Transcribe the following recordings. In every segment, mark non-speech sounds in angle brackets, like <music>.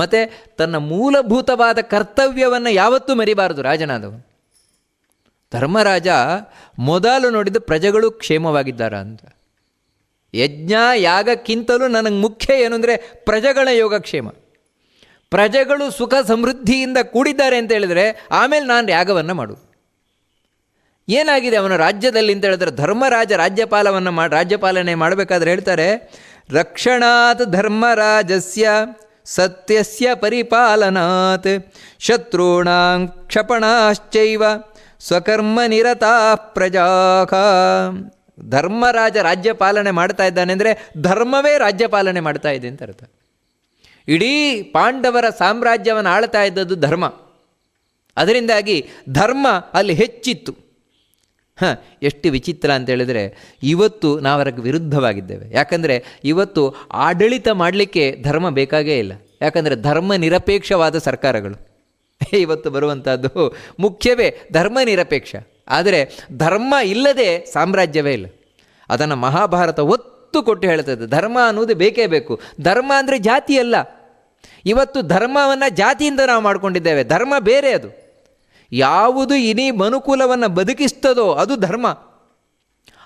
ಮತ್ತು ತನ್ನ ಮೂಲಭೂತವಾದ ಕರ್ತವ್ಯವನ್ನು ಯಾವತ್ತೂ ಮರಿಬಾರದು ರಾಜನಾದವನು. ಧರ್ಮರಾಜ ಮೊದಲು ನೋಡಿದ್ದು ಪ್ರಜೆಗಳು ಕ್ಷೇಮವಾಗಿದ್ದಾರ ಅಂತ. ಯಜ್ಞ, ಯಾಗಕ್ಕಿಂತಲೂ ನನಗೆ ಮುಖ್ಯ ಏನು ಅಂದರೆ ಪ್ರಜೆಗಳ ಯೋಗಕ್ಷೇಮ ಪ್ರಜೆಗಳು ಸುಖ ಸಮೃದ್ಧಿಯಿಂದ ಕೂಡಿದ್ದಾರೆ ಅಂತ ಹೇಳಿದರೆ ಆಮೇಲೆ ನಾನು ಯಾಗವನ್ನು ಮಾಡು ಏನಾಗಿದೆ ಅವನ ರಾಜ್ಯದಲ್ಲಿ ಅಂತ ಹೇಳಿದ್ರೆ ಧರ್ಮರಾಜ ರಾಜ್ಯಪಾಲವನ್ನು ಮಾಡಿ ರಾಜ್ಯಪಾಲನೆ ಮಾಡಬೇಕಾದ್ರೆ ಹೇಳ್ತಾರೆ, ರಕ್ಷಣಾತ್ ಧರ್ಮರಾಜಸ್ಯ ಸತ್ಯಸ್ಯ ಪರಿಪಾಲನಾತ್. ಶತ್ರುಣಾಂ ಕ್ಷಪಣಾಶ್ಚೈವ ಸ್ವಕರ್ಮ ನಿರತಾ ಪ್ರಜಾಕ ಧರ್ಮರಾಜ ರಾಜ್ಯಪಾಲನೆ ಮಾಡ್ತಾ ಇದ್ದಾನೆ ಅಂದರೆ ಧರ್ಮವೇ ರಾಜ್ಯಪಾಲನೆ ಮಾಡ್ತಾ ಇದೆ ಅಂತ ಅರ್ಥ. ಇಡೀ ಪಾಂಡವರ ಸಾಮ್ರಾಜ್ಯವನ್ನು ಆಳ್ತಾ ಇದ್ದದ್ದು ಧರ್ಮ. ಅದರಿಂದಾಗಿ ಧರ್ಮ ಅಲ್ಲಿ ಹೆಚ್ಚಿತ್ತು. ಹಾಂ, ಎಷ್ಟು ವಿಚಿತ್ರ ಅಂತ ಹೇಳಿದರೆ ಇವತ್ತು ನಾವು ಅದಕ್ಕೆ ವಿರುದ್ಧವಾಗಿದ್ದೇವೆ. ಯಾಕಂದರೆ ಇವತ್ತು ಆಡಳಿತ ಮಾಡಲಿಕ್ಕೆ ಧರ್ಮ ಬೇಕಾಗೇ ಇಲ್ಲ. ಯಾಕಂದರೆ ಧರ್ಮ ನಿರಪೇಕ್ಷವಾದ ಸರ್ಕಾರಗಳು. <laughs> ಇವತ್ತು ಬರುವಂಥದ್ದು ಮುಖ್ಯವೇ ಧರ್ಮ ನಿರಪೇಕ್ಷ. ಆದರೆ ಧರ್ಮ ಇಲ್ಲದೆ ಸಾಮ್ರಾಜ್ಯವೇ ಇಲ್ಲ. ಅದನ್ನು ಮಹಾಭಾರತ ಒತ್ತು ಕೊಟ್ಟು ಹೇಳ್ತದೆ. ಧರ್ಮ ಅನ್ನೋದು ಬೇಕೇ ಬೇಕು. ಧರ್ಮ ಅಂದರೆ ಜಾತಿ ಅಲ್ಲ. ಇವತ್ತು ಧರ್ಮವನ್ನು ಜಾತಿಯಿಂದ ನಾವು ಮಾಡಿಕೊಂಡಿದ್ದೇವೆ. ಧರ್ಮ ಬೇರೆ ಅದು. ಯಾವುದು ಇನಿ ಮನುಕುಲವನ್ನು ಬದುಕಿಸ್ತದೋ ಅದು ಧರ್ಮ.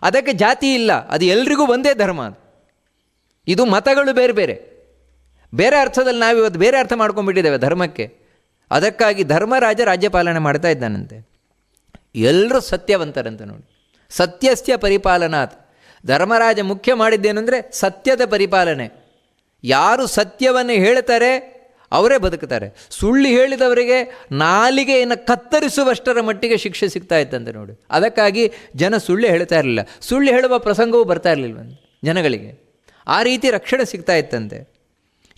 ಅದಕ್ಕೆ ಜಾತಿ ಇಲ್ಲ, ಅದು ಎಲ್ರಿಗೂ ಒಂದೇ ಧರ್ಮ ಇದು ಮತಗಳು ಬೇರೆ ಬೇರೆ. ಬೇರೆ ಅರ್ಥದಲ್ಲಿ ನಾವು ಇವತ್ತು ಬೇರೆ ಅರ್ಥ ಮಾಡ್ಕೊಂಡ್ಬಿಟ್ಟಿದ್ದೇವೆ ಧರ್ಮಕ್ಕೆ. ಅದಕ್ಕಾಗಿ ಧರ್ಮರಾಜ ರಾಜ್ಯಪಾಲನೆ ಮಾಡ್ತಾ ಇದ್ದಾನಂತೆ. ಎಲ್ಲರೂ ಸತ್ಯವಂತರಂತೆ ನೋಡಿ. ಸತ್ಯಸ್ಯ ಪರಿಪಾಲನಾತ್. ಧರ್ಮರಾಜ ಮುಖ್ಯ ಮಾಡಿದ್ದೇನೆಂದರೆ ಸತ್ಯದ ಪರಿಪಾಲನೆ. ಯಾರು ಸತ್ಯವನ್ನು ಹೇಳ್ತಾರೆ ಅವರೇ ಬದುಕ್ತಾರೆ ಸುಳ್ಳು ಹೇಳಿದವರಿಗೆ ನಾಲಿಗೆಯನ್ನು ಕತ್ತರಿಸುವಷ್ಟರ ಮಟ್ಟಿಗೆ ಶಿಕ್ಷೆ ಸಿಗ್ತಾ ಇತ್ತಂತೆ ನೋಡಿ. ಅದಕ್ಕಾಗಿ ಜನ ಸುಳ್ಳು ಹೇಳ್ತಾ ಇರಲಿಲ್ಲ. ಸುಳ್ಳು ಹೇಳುವ ಪ್ರಸಂಗವೂ ಬರ್ತಾ ಇರಲಿಲ್ಲ ಜನಗಳಿಗೆ. ಆ ರೀತಿ ರಕ್ಷಣೆ ಸಿಗ್ತಾ ಇತ್ತಂತೆ.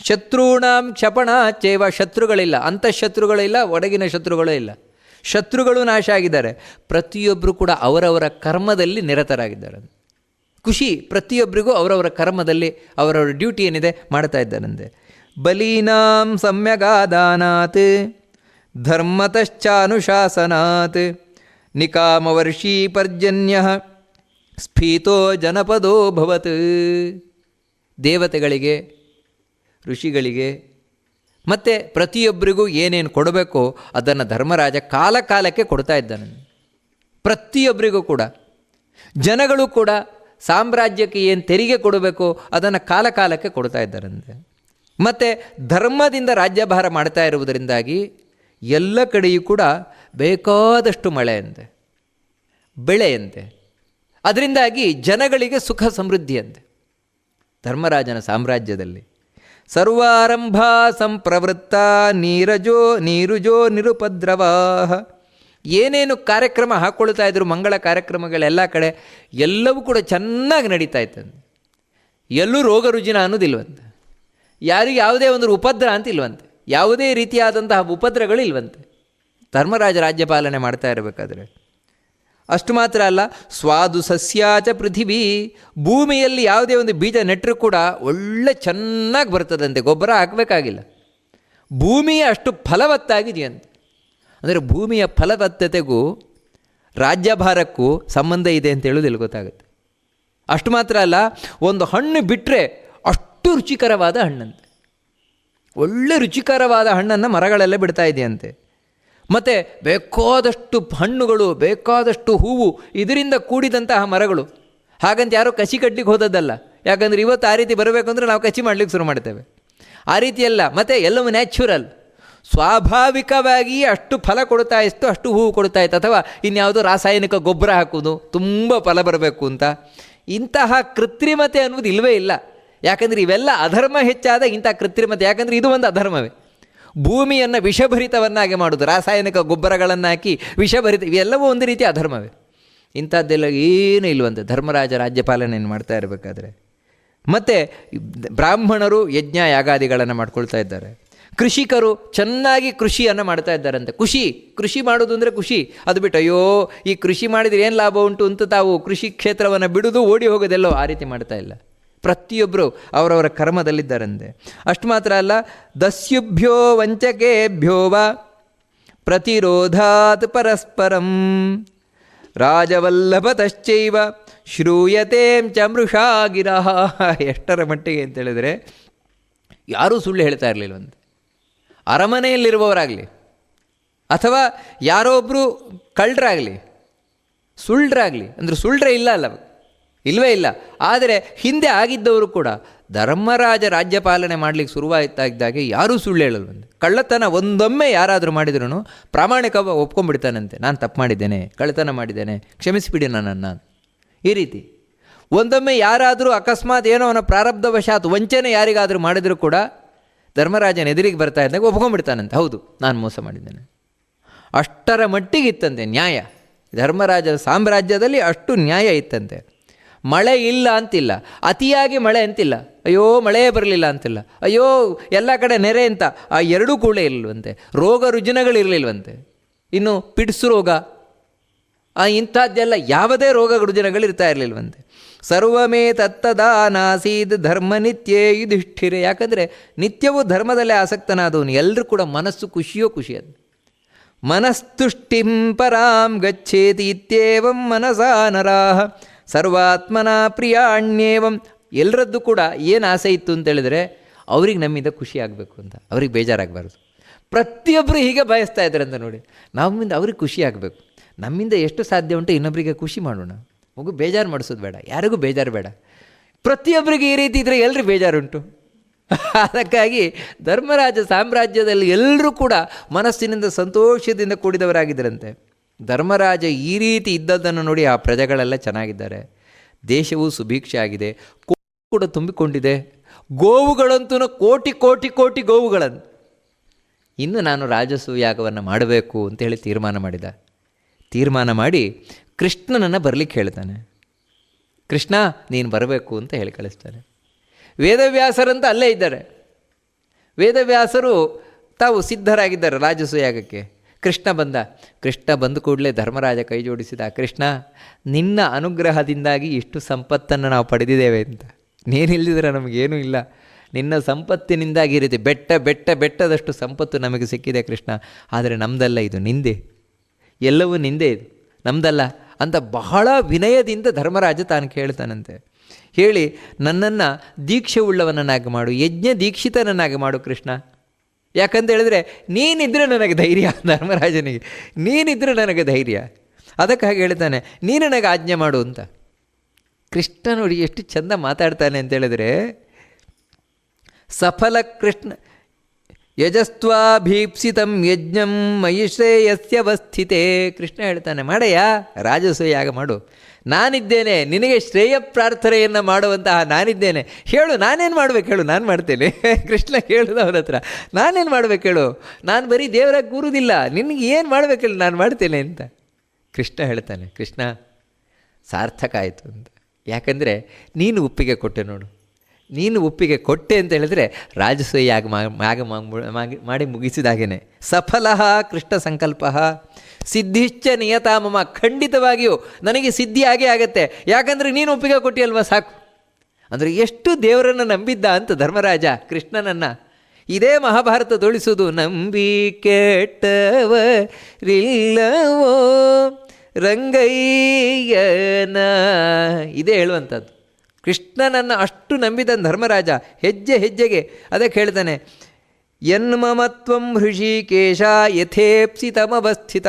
ಶತ್ರುಣಾಂ ಕ್ಷಪಣ ಚೇವ ಶತ್ರುಗಳಿಲ್ಲ ಅಂತಃಶತ್ರುಗಳಿಲ್ಲ ಒಡಗಿನ ಶತ್ರುಗಳೇ ಇಲ್ಲ. ಶತ್ರುಗಳು ನಾಶ ಆಗಿದ್ದಾರೆ. ಪ್ರತಿಯೊಬ್ಬರು ಕೂಡ ಅವರವರ ಕರ್ಮದಲ್ಲಿ ನಿರತರಾಗಿದ್ದಾರೆ. ಖುಷಿ ಪ್ರತಿಯೊಬ್ಬರಿಗೂ ಅವರವರ ಕರ್ಮದಲ್ಲಿ ಅವರವರ ಡ್ಯೂಟಿ ಏನಿದೆ ಮಾಡ್ತಾ ಇದ್ದಾರಂತೆ. ಬಲೀನಾಂ ಸಮ್ಯಗಾದಾನಾತ್, ಧರ್ಮತಶ್ಚಾನುಶಾಸನಾತ್, ನಿಕಾಮವರ್ಷೀ ಪರ್ಜನ್ಯ, ಸ್ಫೀತೋ ಜನಪದೋ ಭವತ್. ದೇವತೆಗಳಿಗೆ, ಋಷಿಗಳಿಗೆ, ಮತ್ತು ಪ್ರತಿಯೊಬ್ಬರಿಗೂ ಏನೇನು ಕೊಡಬೇಕೋ ಅದನ್ನು ಧರ್ಮರಾಜ ಕಾಲಕಾಲಕ್ಕೆ ಕೊಡ್ತಾ ಇದ್ದಾನೆ. ಪ್ರತಿಯೊಬ್ಬರಿಗೂ ಕೂಡ, ಜನಗಳು ಕೂಡ ಸಾಮ್ರಾಜ್ಯಕ್ಕೆ ಏನು ತೆರಿಗೆ ಕೊಡಬೇಕೋ ಅದನ್ನು ಕಾಲಕಾಲಕ್ಕೆ ಕೊಡ್ತಾ ಇದ್ದಾರಂತೆ. ಮತ್ತು ಧರ್ಮದಿಂದ ರಾಜ್ಯಭಾರ ಮಾಡ್ತಾ ಇರುವುದರಿಂದಾಗಿ ಎಲ್ಲ ಕಡೆಯೂ ಕೂಡ ಬೇಕಾದಷ್ಟು ಮಳೆಯಂತೆ, ಬೆಳೆಯಂತೆ. ಅದರಿಂದಾಗಿ ಜನಗಳಿಗೆ ಸುಖ ಸಮೃದ್ಧಿಯಂತೆ. ಧರ್ಮರಾಜನ ಸಾಮ್ರಾಜ್ಯದಲ್ಲಿ ಸರ್ವಾರಂಭ ಸಂಪ್ರವೃತ್ತ ನೀರಜೋ ನೀರುಜೋ ನಿರುಪದ್ರವಾ ಏನೇನು ಕಾರ್ಯಕ್ರಮ ಹಾಕ್ಕೊಳ್ತಾ ಇದ್ರು ಮಂಗಳ ಕಾರ್ಯಕ್ರಮಗಳೆಲ್ಲ ಕಡೆ ಎಲ್ಲವೂ ಕೂಡ ಚೆನ್ನಾಗಿ ನಡೀತಾ ಇತ್ತಂತೆ. ಎಲ್ಲೂ ರೋಗ ರುಜಿನ ಅನ್ನೋದಿಲ್ವಂತೆ. ಯಾರಿಗೂ ಯಾವುದೇ ಒಂದು ಉಪದ್ರ ಅಂತ ಇಲ್ವಂತೆ ಯಾವುದೇ ರೀತಿಯಾದಂತಹ ಉಪದ್ರಗಳು ಇಲ್ವಂತೆ ಧರ್ಮರಾಜ ರಾಜ್ಯಪಾಲನೆ ಮಾಡ್ತಾ ಇರಬೇಕಾದ್ರೆ. ಅಷ್ಟು ಮಾತ್ರ ಅಲ್ಲ, ಸ್ವಾದು ಸಸ್ಯಾಚ ಪೃಥಿವಿ, ಭೂಮಿಯಲ್ಲಿ ಯಾವುದೇ ಒಂದು ಬೀಜ ನೆಟ್ಟರೂ ಕೂಡ ಒಳ್ಳೆ ಚೆನ್ನಾಗಿ ಬರ್ತದಂತೆ, ಗೊಬ್ಬರ ಹಾಕಬೇಕಾಗಿಲ್ಲ. ಭೂಮಿಯ ಅಷ್ಟು ಫಲವತ್ತಾಗಿದೆಯಂತೆ. ಅಂದರೆ ಭೂಮಿಯ ಫಲವತ್ತತೆಗೂ ರಾಜ್ಯಭಾರಕ್ಕೂ ಸಂಬಂಧ ಇದೆ ಅಂತ ಹೇಳೋದು ಗೊತ್ತಾಗುತ್ತೆ. ಅಷ್ಟು ಮಾತ್ರ ಅಲ್ಲ, ಒಂದು ಹಣ್ಣು ಬಿಟ್ಟರೆ ಅಷ್ಟು ರುಚಿಕರವಾದ ಹಣ್ಣಂತೆ. ಒಳ್ಳೆ ರುಚಿಕರವಾದ ಹಣ್ಣನ್ನು ಮರಗಳೆಲ್ಲ ಬಿಡ್ತಾ ಇದೆಯಂತೆ. ಮತ್ತು ಬೇಕಾದಷ್ಟು ಹಣ್ಣುಗಳು, ಬೇಕಾದಷ್ಟು ಹೂವು ಇದರಿಂದ ಕೂಡಿದಂತಹ ಮರಗಳು. ಹಾಗಂತ ಯಾರೋ ಕಸಿ ಕಟ್ಟಲಿಕ್ಕೆ ಹೋದದ್ದಲ್ಲ. ಯಾಕಂದರೆ ಇವತ್ತು ಆ ರೀತಿ ಬರಬೇಕು ಅಂದರೆ ನಾವು ಕಸಿ ಮಾಡಲಿಕ್ಕೆ ಶುರು ಮಾಡ್ತೇವೆ. ಆ ರೀತಿಯಲ್ಲ ಮತ್ತು ಎಲ್ಲವೂ ನ್ಯಾಚುರಲ್ ಸ್ವಾಭಾವಿಕವಾಗಿ ಅಷ್ಟು ಫಲ ಕೊಡ್ತಾ ಇತ್ತು, ಅಷ್ಟು ಹೂವು ಕೊಡ್ತಾ ಇತ್ತು. ಅಥವಾ ಇನ್ಯಾವುದೋ ರಾಸಾಯನಿಕ ಗೊಬ್ಬರ ಹಾಕೋದು ತುಂಬ ಫಲ ಬರಬೇಕು ಅಂತ. ಇಂತಹ ಕೃತ್ರಿಮತೆ ಅನ್ನೋದು ಇಲ್ಲವೇ ಇಲ್ಲ. ಯಾಕಂದರೆ ಇವೆಲ್ಲ ಅಧರ್ಮ ಹೆಚ್ಚಾದ ಇಂಥ ಕೃತ್ರಿಮತೆ ಯಾಕಂದರೆ ಇದು ಒಂದು ಅಧರ್ಮವೇ. ಭೂಮಿಯನ್ನು ವಿಷಭರಿತವನ್ನಾಗಿ ಮಾಡೋದು, ರಾಸಾಯನಿಕ ಗೊಬ್ಬರಗಳನ್ನು ಹಾಕಿ ವಿಷಭರಿತ, ಇವೆಲ್ಲವೂ ಒಂದು ರೀತಿ ಅಧರ್ಮವೇ. ಇಂಥದ್ದೆಲ್ಲ ಏನೂ ಇಲ್ಲವಂತೆ ಧರ್ಮರಾಜ ರಾಜ್ಯಪಾಲನೆಯನ್ನು ಮಾಡ್ತಾ ಇರಬೇಕಾದ್ರೆ. ಮತ್ತು ಬ್ರಾಹ್ಮಣರು ಯಜ್ಞ ಯಾಗಾದಿಗಳನ್ನು ಮಾಡ್ಕೊಳ್ತಾ ಇದ್ದಾರೆ. ಕೃಷಿಕರು ಚೆನ್ನಾಗಿ ಕೃಷಿಯನ್ನು ಮಾಡ್ತಾ ಇದ್ದಾರಂತೆ. ಖುಷಿ ಕೃಷಿ ಮಾಡೋದು ಅಂದರೆ ಖುಷಿ ಅದು ಬಿಟ್ಟು ಅಯ್ಯೋ, ಈ ಕೃಷಿ ಮಾಡಿದರೆ ಏನು ಲಾಭ ಉಂಟು ಅಂತ ತಾವು ಕೃಷಿ ಕ್ಷೇತ್ರವನ್ನು ಬಿಡೋದು, ಓಡಿ ಹೋಗೋದೆಲ್ಲೋ ಆ ರೀತಿ ಮಾಡ್ತಾ ಇಲ್ಲ. ಪ್ರತಿಯೊಬ್ಬರು ಅವರವರ ಕರ್ಮದಲ್ಲಿದ್ದಾರಂತೆ. ಅಷ್ಟು ಮಾತ್ರ ಅಲ್ಲ, ದಸ್ಯುಭ್ಯೋ ವಂಚಕೇಭ್ಯೋವ ಪ್ರತಿರೋಧಾತ್ ಪರಸ್ಪರಂ. ರಾಜವಲ್ಲಭತಶ್ಚೈವ ಶ್ರೂಯತೇಂ ಚ ಮೃಷಾಗಿರ. ಎಷ್ಟರ ಮಟ್ಟಿಗೆ ಅಂತ ಹೇಳಿದರೆ, ಯಾರೂ ಸುಳ್ಳು ಹೇಳ್ತಾ ಇರಲಿಲ್ಲವಂತೆ ಅರಮನೆಯಲ್ಲಿರುವವರಾಗಲಿ, ಅಥವಾ ಯಾರೊಬ್ಬರು ಕಳ್ಳರಾಗಲಿ, ಸುಳ್ಳರಾಗಲಿ, ಅಂದರೆ ಸುಳ್ಳರೇ ಇಲ್ಲ ಅಲ್ಲ ಇಲ್ಲವೇ ಇಲ್ಲ. ಆದರೆ ಹಿಂದೆ ಆಗಿದ್ದವರು ಕೂಡ ಧರ್ಮರಾಜ ರಾಜ್ಯ ಪಾಲನೆ ಮಾಡಲಿಕ್ಕೆ ಶುರುವಾಯಿತಾಗಿದ್ದಾಗೆ ಯಾರೂ ಸುಳ್ಳು ಹೇಳಲ್ವಂತೆ ಕಳ್ಳತನ ಒಂದೊಮ್ಮೆ ಯಾರಾದರೂ ಮಾಡಿದ್ರೂ ಪ್ರಾಮಾಣಿಕ ಒಪ್ಕೊಂಡ್ಬಿಡ್ತಾನಂತೆ. ನಾನು ತಪ್ಪು ಮಾಡಿದ್ದೇನೆ, ಕಳ್ಳತನ ಮಾಡಿದ್ದೇನೆ ಕ್ಷಮಿಸಿಬಿಡಿ ನನ್ನನ್ನು ಈ ರೀತಿ ಒಂದೊಮ್ಮೆ ಯಾರಾದರೂ ಅಕಸ್ಮಾತ್ ಏನೋ ಅವನ ಪ್ರಾರಬ್ಧವಶಾತ್ ವಂಚನೆ ಯಾರಿಗಾದರೂ ಮಾಡಿದರೂ ಕೂಡ ಧರ್ಮರಾಜನ ಎದುರಿಗೆ ಬರ್ತಾ ಇದ್ದಾಗ ಒಪ್ಕೊಂಡ್ಬಿಡ್ತಾನಂತೆ. ಹೌದು, ನಾನು ಮೋಸ ಮಾಡಿದ್ದೇನೆ. ಅಷ್ಟರ ಮಟ್ಟಿಗೆ ಇತ್ತಂತೆ ನ್ಯಾಯ. ಧರ್ಮರಾಜ ಸಾಮ್ರಾಜ್ಯದಲ್ಲಿ ಅಷ್ಟು ನ್ಯಾಯ ಇತ್ತಂತೆ. ಮಳೆ ಇಲ್ಲ ಅಂತಿಲ್ಲ. ಅತಿಯಾಗಿ ಮಳೆ ಅಂತಿಲ್ಲ. ಅಯ್ಯೋ ಮಳೆ ಬರಲಿಲ್ಲ ಅಂತಿಲ್ಲ. ಅಯ್ಯೋ, ಎಲ್ಲ ಕಡೆ ನೆರೆ ಅಂತ. ಆ ಎರಡೂ ಕೂಡ ಇರಲಿಲ್ವಂತೆ. ರೋಗ ರುಜಿನಗಳಿರಲಿಲ್ವಂತೆ ಇನ್ನು ಪಿಡ್ಸು ರೋಗ, ಆ ಇಂಥದ್ದೆಲ್ಲ ಯಾವುದೇ ರೋಗ ರುಜಿನಗಳಿರ್ತಾ ಇರಲಿಲ್ವಂತೆ. ಸರ್ವಮೇ ತತ್ತದಾನಾಸೀದ್ ಧರ್ಮ ನಿತ್ಯೇ ಯುಧಿಷ್ಠಿರೆ. ಯಾಕಂದರೆ ನಿತ್ಯವೂ ಧರ್ಮದಲ್ಲೇ ಆಸಕ್ತನಾದವನು. ಎಲ್ಲರೂ ಕೂಡ ಮನಸ್ಸು ಖುಷಿಯೋ ಖುಷಿಯದು ಮನಸ್ತುಷ್ಟಿಂ ಪರಾಂ ಗಚ್ಚೇತಿ ಇತ್ಯೇವಂ ಮನಸಾ ಸರ್ವಾತ್ಮನ ಪ್ರಿಯಾಣ್ಯೇವಂ. ಎಲ್ಲರದ್ದು ಕೂಡ ಏನು ಆಸೆ ಇತ್ತು ಅಂತ ಹೇಳಿದ್ರೆ, ಅವ್ರಿಗೆ ನಮ್ಮಿಂದ ಖುಷಿ ಆಗಬೇಕು ಅಂತ. ಅವ್ರಿಗೆ ಬೇಜಾರಾಗಬಾರ್ದು. ಪ್ರತಿಯೊಬ್ಬರು ಹೀಗೆ ಬಯಸ್ತಾ ಇದ್ದಾರೆ ಅಂತ ನೋಡಿ. ನಮ್ಮಿಂದ ಅವ್ರಿಗೆ ಖುಷಿ ಆಗಬೇಕು. ನಮ್ಮಿಂದ ಎಷ್ಟು ಸಾಧ್ಯ ಉಂಟು ಇನ್ನೊಬ್ಬರಿಗೆ ಖುಷಿ ಮಾಡೋಣ. ಮಗು ಬೇಜಾರು ಮಾಡಿಸೋದು ಬೇಡ. ಯಾರಿಗೂ ಬೇಜಾರು ಬೇಡ. ಪ್ರತಿಯೊಬ್ಬರಿಗೆ ಈ ರೀತಿ ಇದ್ದರೆ ಎಲ್ಲರಿಗೂ ಬೇಜಾರುಂಟು <laughs> ಅದಕ್ಕಾಗಿ ಧರ್ಮರಾಜ ಸಾಮ್ರಾಜ್ಯದಲ್ಲಿ ಎಲ್ಲರೂ ಕೂಡ ಮನಸ್ಸಿನಿಂದ ಸಂತೋಷದಿಂದ ಕೂಡಿದವರಾಗಿದ್ದರಂತೆ. ಧರ್ಮರಾಜ ಈ ರೀತಿ ಇದ್ದದ್ದನ್ನು ನೋಡಿ ಆ ಪ್ರಜೆಗಳೆಲ್ಲ ಚೆನ್ನಾಗಿದ್ದಾರೆ. ದೇಶವು ಸುಭೀಕ್ಷೆ ಆಗಿದೆ ಕೂಡ ತುಂಬಿಕೊಂಡಿದೆ. ಗೋವುಗಳಂತೂ ಕೋಟಿ ಕೋಟಿ ಕೋಟಿ ಗೋವುಗಳನ್ನು ಇನ್ನು ನಾನು ರಾಜಸು ಯಾಗವನ್ನು ಮಾಡಬೇಕು ಅಂತೇಳಿ ತೀರ್ಮಾನ ಮಾಡಿದ. ತೀರ್ಮಾನ ಮಾಡಿ ಕೃಷ್ಣನನ್ನು ಬರಲಿಕ್ಕೆ ಹೇಳ್ತಾನೆ. ಕೃಷ್ಣ, ನೀನು ಬರಬೇಕು ಅಂತ ಹೇಳಿ ಕಳಿಸ್ತಾನೆ. ವೇದವ್ಯಾಸರಂತ ಅಲ್ಲೇ ಇದ್ದಾರೆ. ವೇದವ್ಯಾಸರು ತಾವು ಸಿದ್ಧರಾಗಿದ್ದಾರೆ ರಾಜಸು ಯಾಗಕ್ಕೆ. ಕೃಷ್ಣ ಬಂದ. ಕೃಷ್ಣ ಬಂದ ಕೂಡಲೇ ಧರ್ಮರಾಜ ಕೈ ಜೋಡಿಸಿದ. ಕೃಷ್ಣ, ನಿನ್ನ ಅನುಗ್ರಹದಿಂದಾಗಿ ಇಷ್ಟು ಸಂಪತ್ತನ್ನು ನಾವು ಪಡೆದಿದ್ದೇವೆ ಅಂತ. ನೀನಿಲ್ಲದಿದ್ರೆ ನಮಗೇನೂ ಇಲ್ಲ. ನಿನ್ನ ಸಂಪತ್ತಿನಿಂದಾಗಿ ರೀತಿ ಬೆಟ್ಟ ಬೆಟ್ಟ, ಬೆಟ್ಟದಷ್ಟು ಸಂಪತ್ತು ನಮಗೆ ಸಿಕ್ಕಿದೆ ಕೃಷ್ಣ. ಆದರೆ ನಮ್ಮದಲ್ಲ ಇದು ನಿಂದೆ. ಎಲ್ಲವೂ ನಿಂದೆ ಇದು. ನಮ್ದಲ್ಲ ಅಂತ ಬಹಳ ವಿನಯದಿಂದ ಧರ್ಮರಾಜ ತಾನು ಕೇಳ್ತಾನಂತೆ. ಹೇಳಿ, ನನ್ನನ್ನು ದೀಕ್ಷೆ ಉಳ್ಳವನನ್ನಾಗಿ ಮಾಡು, ಯಜ್ಞ ದೀಕ್ಷಿತನನ್ನಾಗಿ ಮಾಡು ಕೃಷ್ಣ. ಯಾಕಂತ ಹೇಳಿದ್ರೆ, ನೀನಿದ್ರೆ ನನಗೆ ಧೈರ್ಯ, ಧರ್ಮರಾಜನಿಗೆ. ನೀನಿದ್ರೆ ನನಗೆ ಧೈರ್ಯ. ಅದಕ್ಕಾಗಿ ಹೇಳ್ತಾನೆ, ನೀನು ನನಗೆ ಆಜ್ಞೆ ಮಾಡು ಅಂತ. ಕೃಷ್ಣ ನೋಡಿ ಎಷ್ಟು ಚಂದ ಮಾತಾಡ್ತಾನೆ ಅಂತ ಹೇಳಿದ್ರೆ, ಸಫಲ ಕೃಷ್ಣ ಯಜಸ್ವಾಭೀಪ್ಸಿತಂ ಯಜ್ಞಂ ಮಹಿಷೇಯಸ್ಯವಸ್ಥಿತೆ ಕೃಷ್ಣ ಹೇಳ್ತಾನೆ, ಮಾಡಯ್ಯ ಯಾಗ ಮಾಡು. ನಾನಿದ್ದೇನೆ, ನಿನಗೆ ಶ್ರೇಯ ಪ್ರಾರ್ಥನೆಯನ್ನು ಮಾಡುವಂತಹ ನಾನಿದ್ದೇನೆ. ಹೇಳು, ನಾನೇನು ಮಾಡ್ಬೇಕು ಹೇಳು, ನಾನು ಮಾಡ್ತೇನೆ. <laughs> ಕೃಷ್ಣ ಕೇಳುದು ಅವನ ಹತ್ರ. ನಾನೇನು ಮಾಡ್ಬೇಕು ಹೇಳು? ನಾನು ಬರೀ ದೇವರಾಗಿ ಕೂರುವುದಿಲ್ಲ ನಿನಗೆ ಏನು ಮಾಡ್ಬೇಕು ಹೇಳು, ನಾನು ಮಾಡ್ತೇನೆ ಅಂತ. ಕೃಷ್ಣ ಹೇಳ್ತಾನೆ, ಕೃಷ್ಣ, ಸಾರ್ಥಕ ಆಯಿತು ಅಂತ. ಯಾಕಂದರೆ ನೀನು ಒಪ್ಪಿಗೆ ಕೊಟ್ಟೆ ನೋಡು. ನೀನು ಒಪ್ಪಿಗೆ ಕೊಟ್ಟೆ ಅಂತ ಹೇಳಿದ್ರೆ ರಾಜಸೂಯ ಯಾಗ ಯಾಗ ಮಾಡಿ ಮುಗಿಸಿದಾಗೇನೆ ಸಫಲ ಕೃಷ್ಣ ಸಂಕಲ್ಪ. ಸಿದ್ಧಿಶ್ಚ ನಿಯತಾಮಮ ಖಂಡಿತವಾಗಿಯೂ ನನಗೆ ಸಿದ್ಧಿ ಆಗೇ ಆಗತ್ತೆ. ಯಾಕಂದರೆ ನೀನು ಒಪ್ಪಿಗೆ ಕೊಟ್ಟಿಯಲ್ವಾ ಸಾಕು. ಅಂದರೆ ಎಷ್ಟು ದೇವರನ್ನು ನಂಬಿದ್ದ ಅಂತ ಧರ್ಮರಾಜ ಕೃಷ್ಣನನ್ನು. ಇದೇ ಮಹಾಭಾರತ ತೋಳಿಸೋದು ನಂಬಿ ಕೆಟ್ಟವರಿಲ್ಲವೋ ರಂಗಯ್ಯನ. ಇದೇ ಹೇಳುವಂಥದ್ದು. ಕೃಷ್ಣನನ್ನು ಅಷ್ಟು ನಂಬಿದ ಧರ್ಮರಾಜ ಹೆಜ್ಜೆ ಹೆಜ್ಜೆಗೆ ಅದಕ್ಕೆ ಹೇಳ್ತಾನೆ ಯನ್ಮಮತ್ವಂ ಹೃಷಿಕೇಶ ಯಥೇಪ್ಸಿತಮವಸ್ಥಿತ.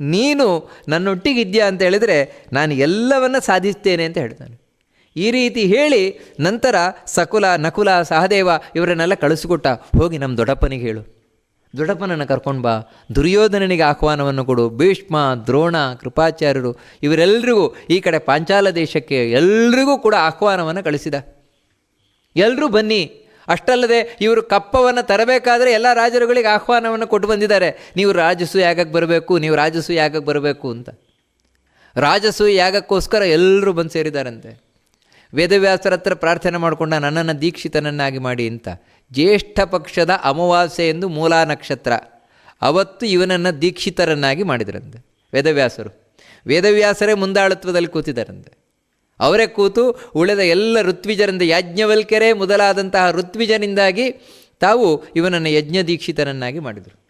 ನೀನು ನನ್ನೊಟ್ಟಿಗಿದ್ಯಾ ಅಂತ ಹೇಳಿದರೆ ನಾನು ಎಲ್ಲವನ್ನ ಸಾಧಿಸ್ತೇನೆ ಅಂತ ಹೇಳ್ತಾನೆ. ಈ ರೀತಿ ಹೇಳಿ ನಂತರ ಸಕುಲ ನಕುಲ ಸಹದೇವ ಇವರನ್ನೆಲ್ಲ ಕಳಿಸಿಕೊಟ್ಟ. ಹೋಗಿ ನಮ್ಮ ದೊಡ್ಡಪ್ಪನಿಗೆ ಹೇಳು. ದೊಡ್ಡಪ್ಪನನ್ನು ಕರ್ಕೊಂಡು ಬಾ. ದುರ್ಯೋಧನನಿಗೆ ಆಹ್ವಾನವನ್ನು ಕೊಡು. ಭೀಷ್ಮ, ದ್ರೋಣ, ಕೃಪಾಚಾರ್ಯರು ಇವರೆಲ್ಲರಿಗೂ ಈ ಕಡೆ ಪಾಂಚಾಲ ದೇಶಕ್ಕೆ ಎಲ್ರಿಗೂ ಕೂಡ ಆಹ್ವಾನವನ್ನು ಕಳಿಸಿದ. ಎಲ್ಲರೂ ಬನ್ನಿ. ಅಷ್ಟಲ್ಲದೆ ಇವರು ಕಪ್ಪವನ್ನು ತರಬೇಕಾದ್ರೆ ಎಲ್ಲ ರಾಜರುಗಳಿಗೆ ಆಹ್ವಾನವನ್ನು ಕೊಟ್ಟು ಬಂದಿದ್ದಾರೆ. ನೀವು ರಾಜಸು ಯಾಗಕ್ಕೆ ಬರಬೇಕು, ನೀವು ರಾಜಸು ಯಾಗಕ್ಕೆ ಬರಬೇಕು ಅಂತ. ರಾಜಸು ಯಾಗಕ್ಕೋಸ್ಕರ ಎಲ್ಲರೂ ಬಂದು ಸೇರಿದಾರಂತೆ. ವೇದವ್ಯಾಸರ ಹತ್ರ ಪ್ರಾರ್ಥನೆ ಮಾಡಿಕೊಂಡ ನನ್ನನ್ನು ದೀಕ್ಷಿತನನ್ನಾಗಿ ಮಾಡಿ ಅಂತ. ಜ್ಯೇಷ್ಠ ಪಕ್ಷದ ಅಮಾವಾಸ್ಯೆ ಎಂದು ಮೂಲಾ ನಕ್ಷತ್ರ. ಅವತ್ತು ಇವನನ್ನು ದೀಕ್ಷಿತರನ್ನಾಗಿ ಮಾಡಿದರಂತೆ. ವೇದವ್ಯಾಸರು. ವೇದವ್ಯಾಸರೇ ಮುಂದಾಳತ್ವದಲ್ಲಿ ಕೂತಿದರಂತೆ. ಅವರೇ ಕೂತು ಉಳಿದ ಎಲ್ಲ ಋತ್ವಿಜರಿಂದ ಯಾಜ್ಞವಲ್ಕೆರೇ ಮೊದಲಾದಂತಹ ಋತ್ವಿಜನಿಂದಾಗಿ ತಾವು ಇವನನ್ನು ಯಜ್ಞ ದೀಕ್ಷಿತನನ್ನಾಗಿ ಮಾಡಿದರು.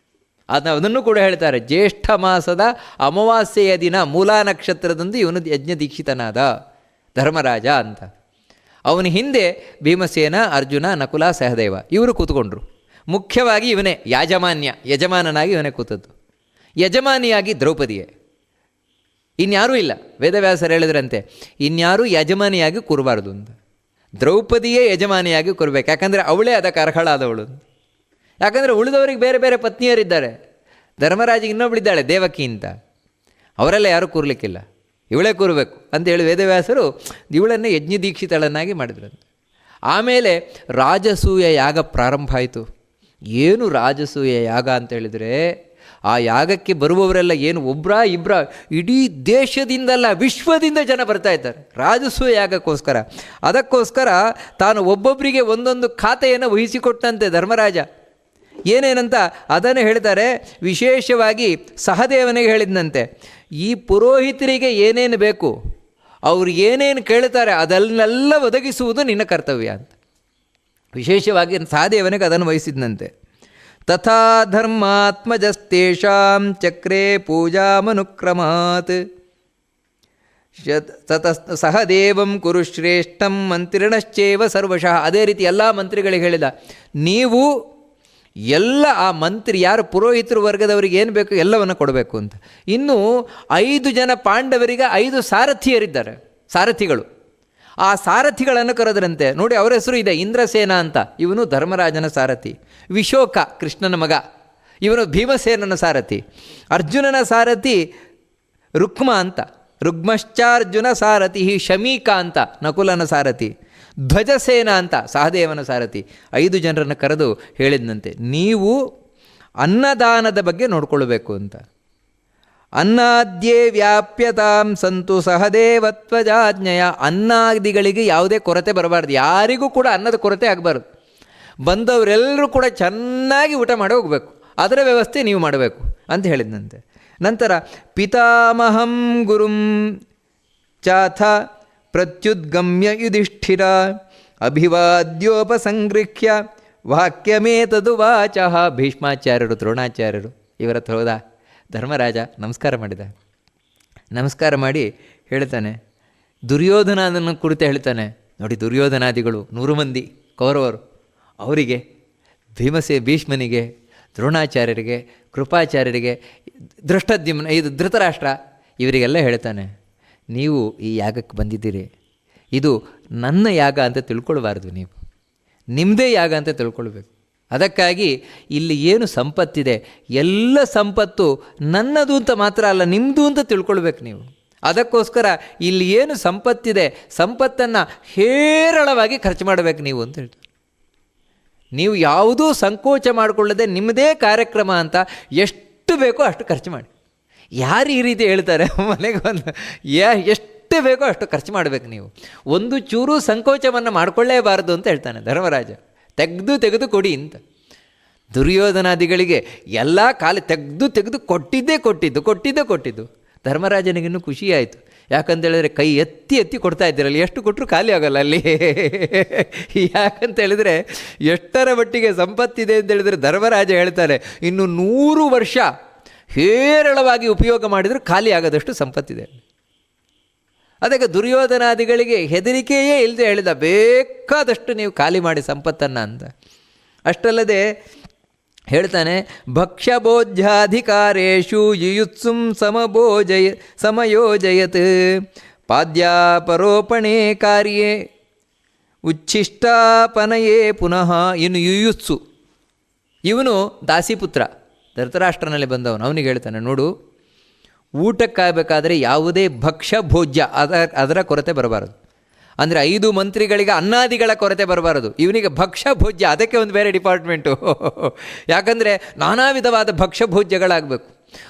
ಅದನ್ನು ಅದನ್ನು ಕೂಡ ಹೇಳ್ತಾರೆ, ಜ್ಯೇಷ್ಠ ಮಾಸದ ಅಮಾವಾಸ್ಯೆಯ ದಿನ ಮೂಲಾ ನಕ್ಷತ್ರದಂದು ಇವನು ಯಜ್ಞ ದೀಕ್ಷಿತನಾದ ಧರ್ಮರಾಜ ಅಂತ. ಅವನ ಹಿಂದೆ ಭೀಮಸೇನ, ಅರ್ಜುನ, ನಕುಲ, ಸಹದೇವ ಇವರು ಕೂತ್ಕೊಂಡ್ರು. ಮುಖ್ಯವಾಗಿ ಇವನೇ ಯಾಜಮಾನ್ಯ, ಯಜಮಾನನಾಗಿ ಇವನೇ ಕೂತದ್ದು. ಯಜಮಾನಿಯಾಗಿ ದ್ರೌಪದಿಯೇ. ಇನ್ಯಾರೂ ಇಲ್ಲ. ವೇದವ್ಯಾಸರು ಹೇಳಿದ್ರಂತೆ, ಇನ್ಯಾರೂ ಯಜಮಾನಿಯಾಗಿ ಕೂರಬಾರ್ದು ಅಂತ. ದ್ರೌಪದಿಯೇ ಯಜಮಾನಿಯಾಗಿ ಕೂರಬೇಕು. ಯಾಕಂದರೆ ಅವಳೇ ಅದಕ್ಕೆ ಅರ್ಹಳಾದವಳು ಯಾಕಂದರೆ ಉಳಿದವರಿಗೆ ಬೇರೆ ಬೇರೆ ಪತ್ನಿಯರಿದ್ದಾರೆ. ಧರ್ಮರಾಜಿಗೆ ಇನ್ನೊಬ್ಳಿದ್ದಾಳೆ, ದೇವಕಿ ಅಂತ. ಅವರೆಲ್ಲ ಯಾರೂ ಕೂರ್ಲಿಕ್ಕಿಲ್ಲ. ಇವಳೇ ಕೂರಬೇಕು ಅಂತ ಹೇಳಿ ವೇದವ್ಯಾಸರು ಇವಳನ್ನೇ ಯಜ್ಞ ದೀಕ್ಷಿತಳನ್ನಾಗಿ ಮಾಡಿದ್ರಂತೆ. ಆಮೇಲೆ ರಾಜಸೂಯ ಯಾಗ ಪ್ರಾರಂಭ ಆಯಿತು. ಏನು ರಾಜಸೂಯ ಯಾಗ ಅಂತ ಹೇಳಿದರೆ ಆ ಯಾಗಕ್ಕೆ ಬರುವವರೆಲ್ಲ ಏನು ಒಬ್ರ ಇಬ್ರ ಇಡೀ ದೇಶದಿಂದಲ್ಲ ವಿಶ್ವದಿಂದ ಜನ ಬರ್ತಾ ಇದ್ದಾರೆ. ರಾಜಸೂಯ ಯಾಗಕ್ಕೋಸ್ಕರ. ಅದಕ್ಕೋಸ್ಕರ ತಾನು ಒಬ್ಬೊಬ್ಬರಿಗೆ ಒಂದೊಂದು ಖಾತೆಯನ್ನು ವಹಿಸಿಕೊಟ್ಟಂತೆ ಧರ್ಮರಾಜ. ಏನೇನಂತ ಅದನ್ನು ಹೇಳ್ತಾರೆ. ವಿಶೇಷವಾಗಿ ಸಹದೇವನಿಗೆ ಹೇಳಿದಂತೆ ಈ ಪುರೋಹಿತರಿಗೆ ಏನೇನು ಬೇಕು, ಅವ್ರು ಏನೇನು ಕೇಳ್ತಾರೆ ಅದನ್ನೆಲ್ಲ ಒದಗಿಸುವುದು ನಿನ್ನ ಕರ್ತವ್ಯ ಅಂತ. ವಿಶೇಷವಾಗಿ ಸಹದೇವನಿಗೆ ಅದನ್ನು ವಹಿಸಿದ್ನಂತೆ. ತಥಾ ಧರ್ಮಾತ್ಮಜಸ್ತೇಷಾಂ ಚಕ್ರೇ ಪೂಜಾಮನುಕ್ರಮಾತ್ ತತ ಸಹದೇವಂ ಕುರು ಶ್ರೇಷ್ಠಂ ಮಂತ್ರಿಣಶ್ಚೇವ ಸರ್ವಶಃ. ಅದೇ ರೀತಿ ಎಲ್ಲ ಮಂತ್ರಿಗಳಿಗೆ ಹೇಳಿದ, ನೀವು ಎಲ್ಲ ಆ ಮಂತ್ರಿ ಯಾರು ಪುರೋಹಿತರ ವರ್ಗದವರಿಗೆ ಏನು ಬೇಕು ಎಲ್ಲವನ್ನು ಕೊಡಬೇಕು ಅಂತ. ಇನ್ನು ಐದು ಜನ ಪಾಂಡವರಿಗೆ ಐದು ಸಾರಥಿಯರಿದ್ದಾರೆ, ಸಾರಥಿಗಳು. ಆ ಸಾರಥಿಗಳನ್ನು ಕರೆದ್ರಂತೆ ನೋಡಿ ಅವರ ಹೆಸರು ಇದೆ, ಇಂದ್ರಸೇನ ಅಂತ. ಇವನು ಧರ್ಮರಾಜನ ಸಾರಥಿ. ವಿಶೋಕ, ಕೃಷ್ಣನ ಮಗ. ಇವನು ಭೀಮಸೇನನ ಸಾರಥಿ. ಅರ್ಜುನನ ಸಾರಥಿ ರುಕ್ಮ ಅಂತ. ರುಗ್ಮಶ್ಚಾರ್ಜುನ ಸಾರಥಿ ಶಮೀಕ ಅಂತ, ನಕುಲನ ಸಾರಥಿ. ಧ್ವಜಸೇನ ಅಂತ ಸಹದೇವನ ಸಾರಥಿ ಐದು ಜನರನ್ನು ಕರೆದು ಹೇಳಿದಂತೆ ನೀವು ಅನ್ನದಾನದ ಬಗ್ಗೆ ನೋಡ್ಕೊಳ್ಬೇಕು ಅಂತ. ಅನ್ನಾದ್ಯೇ ವ್ಯಾಪ್ಯತಾಂ ಸಂತು ಸಹದೇವತ್ವಜಾಜ್ಞೆಯ ಅನ್ನಾದಿಗಳಿಗೆ ಯಾವುದೇ ಕೊರತೆ ಬರಬಾರ್ದು. ಯಾರಿಗೂ ಕೂಡ ಅನ್ನದ ಕೊರತೆ ಆಗಬಾರ್ದು. ಬಂದವರೆಲ್ಲರೂ ಕೂಡ ಚೆನ್ನಾಗಿ ಊಟ ಮಾಡಿ ಹೋಗಬೇಕು. ಅದರ ವ್ಯವಸ್ಥೆ ನೀವು ಮಾಡಬೇಕು, ಅಂತ ಹೇಳಿದಂತೆ ನಂತರ, ಪಿತಾಮಹಂ ಗುರುಂ ಚಾಥ ಪ್ರತ್ಯುದ್ಗಮ್ಯ ಯುಧಿಷ್ಠಿರ. ಅಭಿವಾದ್ಯೋಪಸಂಗೃಹ್ಯ ವಾಕ್ಯಮೇತದು ವಾಚಃ. ಭೀಷ್ಮಾಚಾರ್ಯರು, ದ್ರೋಣಾಚಾರ್ಯರು ಇವರ ಹತ್ರ ಧರ್ಮರಾಜ ನಮಸ್ಕಾರ ಮಾಡಿದ. ನಮಸ್ಕಾರ ಮಾಡಿ ಹೇಳ್ತಾನೆ ದುರ್ಯೋಧನಾದನ ಕುರಿತು ಹೇಳ್ತಾನೆ. ನೋಡಿ ದುರ್ಯೋಧನಾದಿಗಳು, ನೂರು ಮಂದಿ ಕೌರವರು, ಅವರಿಗೆ, ಭೀಮಸೆ ಭೀಷ್ಮನಿಗೆ, ದ್ರೋಣಾಚಾರ್ಯರಿಗೆ, ಕೃಪಾಚಾರ್ಯರಿಗೆ ದೃಷ್ಟದ್ಯುಮ್ನ ಇದು ಧೃತರಾಷ್ಟ್ರ, ಇವರಿಗೆಲ್ಲ ಹೇಳ್ತಾನೆ. ನೀವು ಈ ಯಾಗಕ್ಕೆ ಬಂದಿದ್ದೀರಿ? ಇದು ನನ್ನ ಯಾಗ ಅಂತ ತಿಳ್ಕೊಳ್ಬಾರ್ದು ನೀವು. ನಿಮ್ಮದೇ ಯಾಗ ಅಂತ ತಿಳ್ಕೊಳ್ಬೇಕು. ಅದಕ್ಕಾಗಿ ಇಲ್ಲಿ ಏನು ಸಂಪತ್ತಿದೆ? ಎಲ್ಲ ಸಂಪತ್ತು ನನ್ನದು ಅಂತ ಮಾತ್ರ ಅಲ್ಲ ನಿಮ್ಮದು ಅಂತ ತಿಳ್ಕೊಳ್ಬೇಕು ನೀವು. ಅದಕ್ಕೋಸ್ಕರ ಇಲ್ಲಿ ಏನು ಸಂಪತ್ತಿದೆ? ಸಂಪತ್ತನ್ನು ಹೇರಳವಾಗಿ ಖರ್ಚು ಮಾಡಬೇಕು ನೀವು ಅಂತ ಹೇಳ್ತಾರೆ. ನೀವು ಯಾವುದೂ ಸಂಕೋಚ ಮಾಡಿಕೊಳ್ಳದೆ ನಿಮ್ಮದೇ ಕಾರ್ಯಕ್ರಮ ಅಂತ ಎಷ್ಟು ಬೇಕೋ ಅಷ್ಟು ಖರ್ಚು ಮಾಡಿ. ಯಾರು ಈ ರೀತಿ ಹೇಳ್ತಾರೆ? <laughs> ಮನೆಗೆ ಬಂದು ಯಾ ಎಷ್ಟು ಬೇಕೋ ಅಷ್ಟು ಖರ್ಚು ಮಾಡಬೇಕು ನೀವು. ಒಂದು ಚೂರು ಸಂಕೋಚವನ್ನು ಮಾಡಿಕೊಳ್ಳೇಬಾರದು ಅಂತ ಹೇಳ್ತಾನೆ ಧರ್ಮರಾಜ. ತೆಗೆದು ತೆಗೆದು ಕೊಡಿ ಅಂತ. ದುರ್ಯೋಧನಾದಿಗಳಿಗೆ ಎಲ್ಲ ಕಾಲು ತೆಗೆದು ತೆಗೆದು ಕೊಟ್ಟಿದ್ದೇ ಕೊಟ್ಟಿದ್ದು ಕೊಟ್ಟಿದ್ದೇ ಕೊಟ್ಟಿದ್ದು. ಧರ್ಮರಾಜನಿಗಿನ್ನೂ ಖುಷಿಯಾಯಿತು ಯಾಕಂತ ಹೇಳಿದ್ರೆ ಕೈ ಎತ್ತಿ ಎತ್ತಿ ಕೊಡ್ತಾ ಇದ್ದೀರಲ್ಲ, ಎಷ್ಟು ಕೊಟ್ಟರು ಖಾಲಿ ಆಗೋಲ್ಲ ಅಲ್ಲಿ. <laughs> ಯಾಕಂತ ಹೇಳಿದರೆ ಎಷ್ಟರ ಮಟ್ಟಿಗೆ ಸಂಪತ್ತಿದೆ ಅಂತ ಹೇಳಿದರೆ ಧರ್ಮರಾಜ ಹೇಳ್ತಾರೆ ಇನ್ನು ನೂರು ವರ್ಷ ಹೇರಳವಾಗಿ ಉಪಯೋಗ ಮಾಡಿದರೂ ಖಾಲಿ ಆಗದಷ್ಟು ಸಂಪತ್ತಿದೆ. ಅದಕ್ಕೆ ದುರ್ಯೋಧನಾದಿಗಳಿಗೆ ಹೆದರಿಕೆಯೇ ಇಲ್ಲದೆ ಹೇಳಿದ ಬೇಕಾದಷ್ಟು ನೀವು ಖಾಲಿ ಮಾಡಿ ಸಂಪತ್ತನ್ನು ಅಂತ. ಅಷ್ಟಲ್ಲದೆ ಹೇಳ್ತಾನೆ ಭಕ್ಷ್ಯಭೋಜ್ಯಾಧಿಕಾರೇಶು ಯುಯುತ್ಸುಂ ಸಮಭೋಜಯ, ಸಮಯೋಜಯತ್, ಪಾದ್ಯಾಪರೋಪಣೆ ಕಾರ್ಯೇ, ಉಚ್ಛಿಷ್ಟಾಪನಯೇ ಪುನಃ ಇನ್ನು ಯುಯುತ್ಸು. ಇವನು ದಾಸಿಪುತ್ರ. ಧೃತರಾಷ್ಟ್ರನಲ್ಲಿ ಬಂದವನು, ಅವನಿಗೆ ಹೇಳ್ತಾನೆ, ನೋಡು, ಊಟಕ್ಕಾಗಬೇಕಾದ್ರೆ ಯಾವುದೇ ಭಕ್ಷ್ಯ ಭೋಜ್ಯ ಅದರ ಅದರ ಕೊರತೆ ಬರಬಾರದು. ಅಂದರೆ ಐದು ಮಂತ್ರಿಗಳಿಗೆ ಅನ್ನಾದಿಗಳ ಕೊರತೆ ಬರಬಾರದು. ಇವನಿಗೆ ಭಕ್ಷ್ಯ ಭೋಜ್ಯ, ಅದಕ್ಕೆ ಒಂದು ಬೇರೆ ಡಿಪಾರ್ಟ್ಮೆಂಟು ಯಾಕಂದರೆ ನಾನಾ ವಿಧವಾದ ಭಕ್ಷ್ಯ ಭೋಜ್ಯಗಳಾಗಬೇಕು.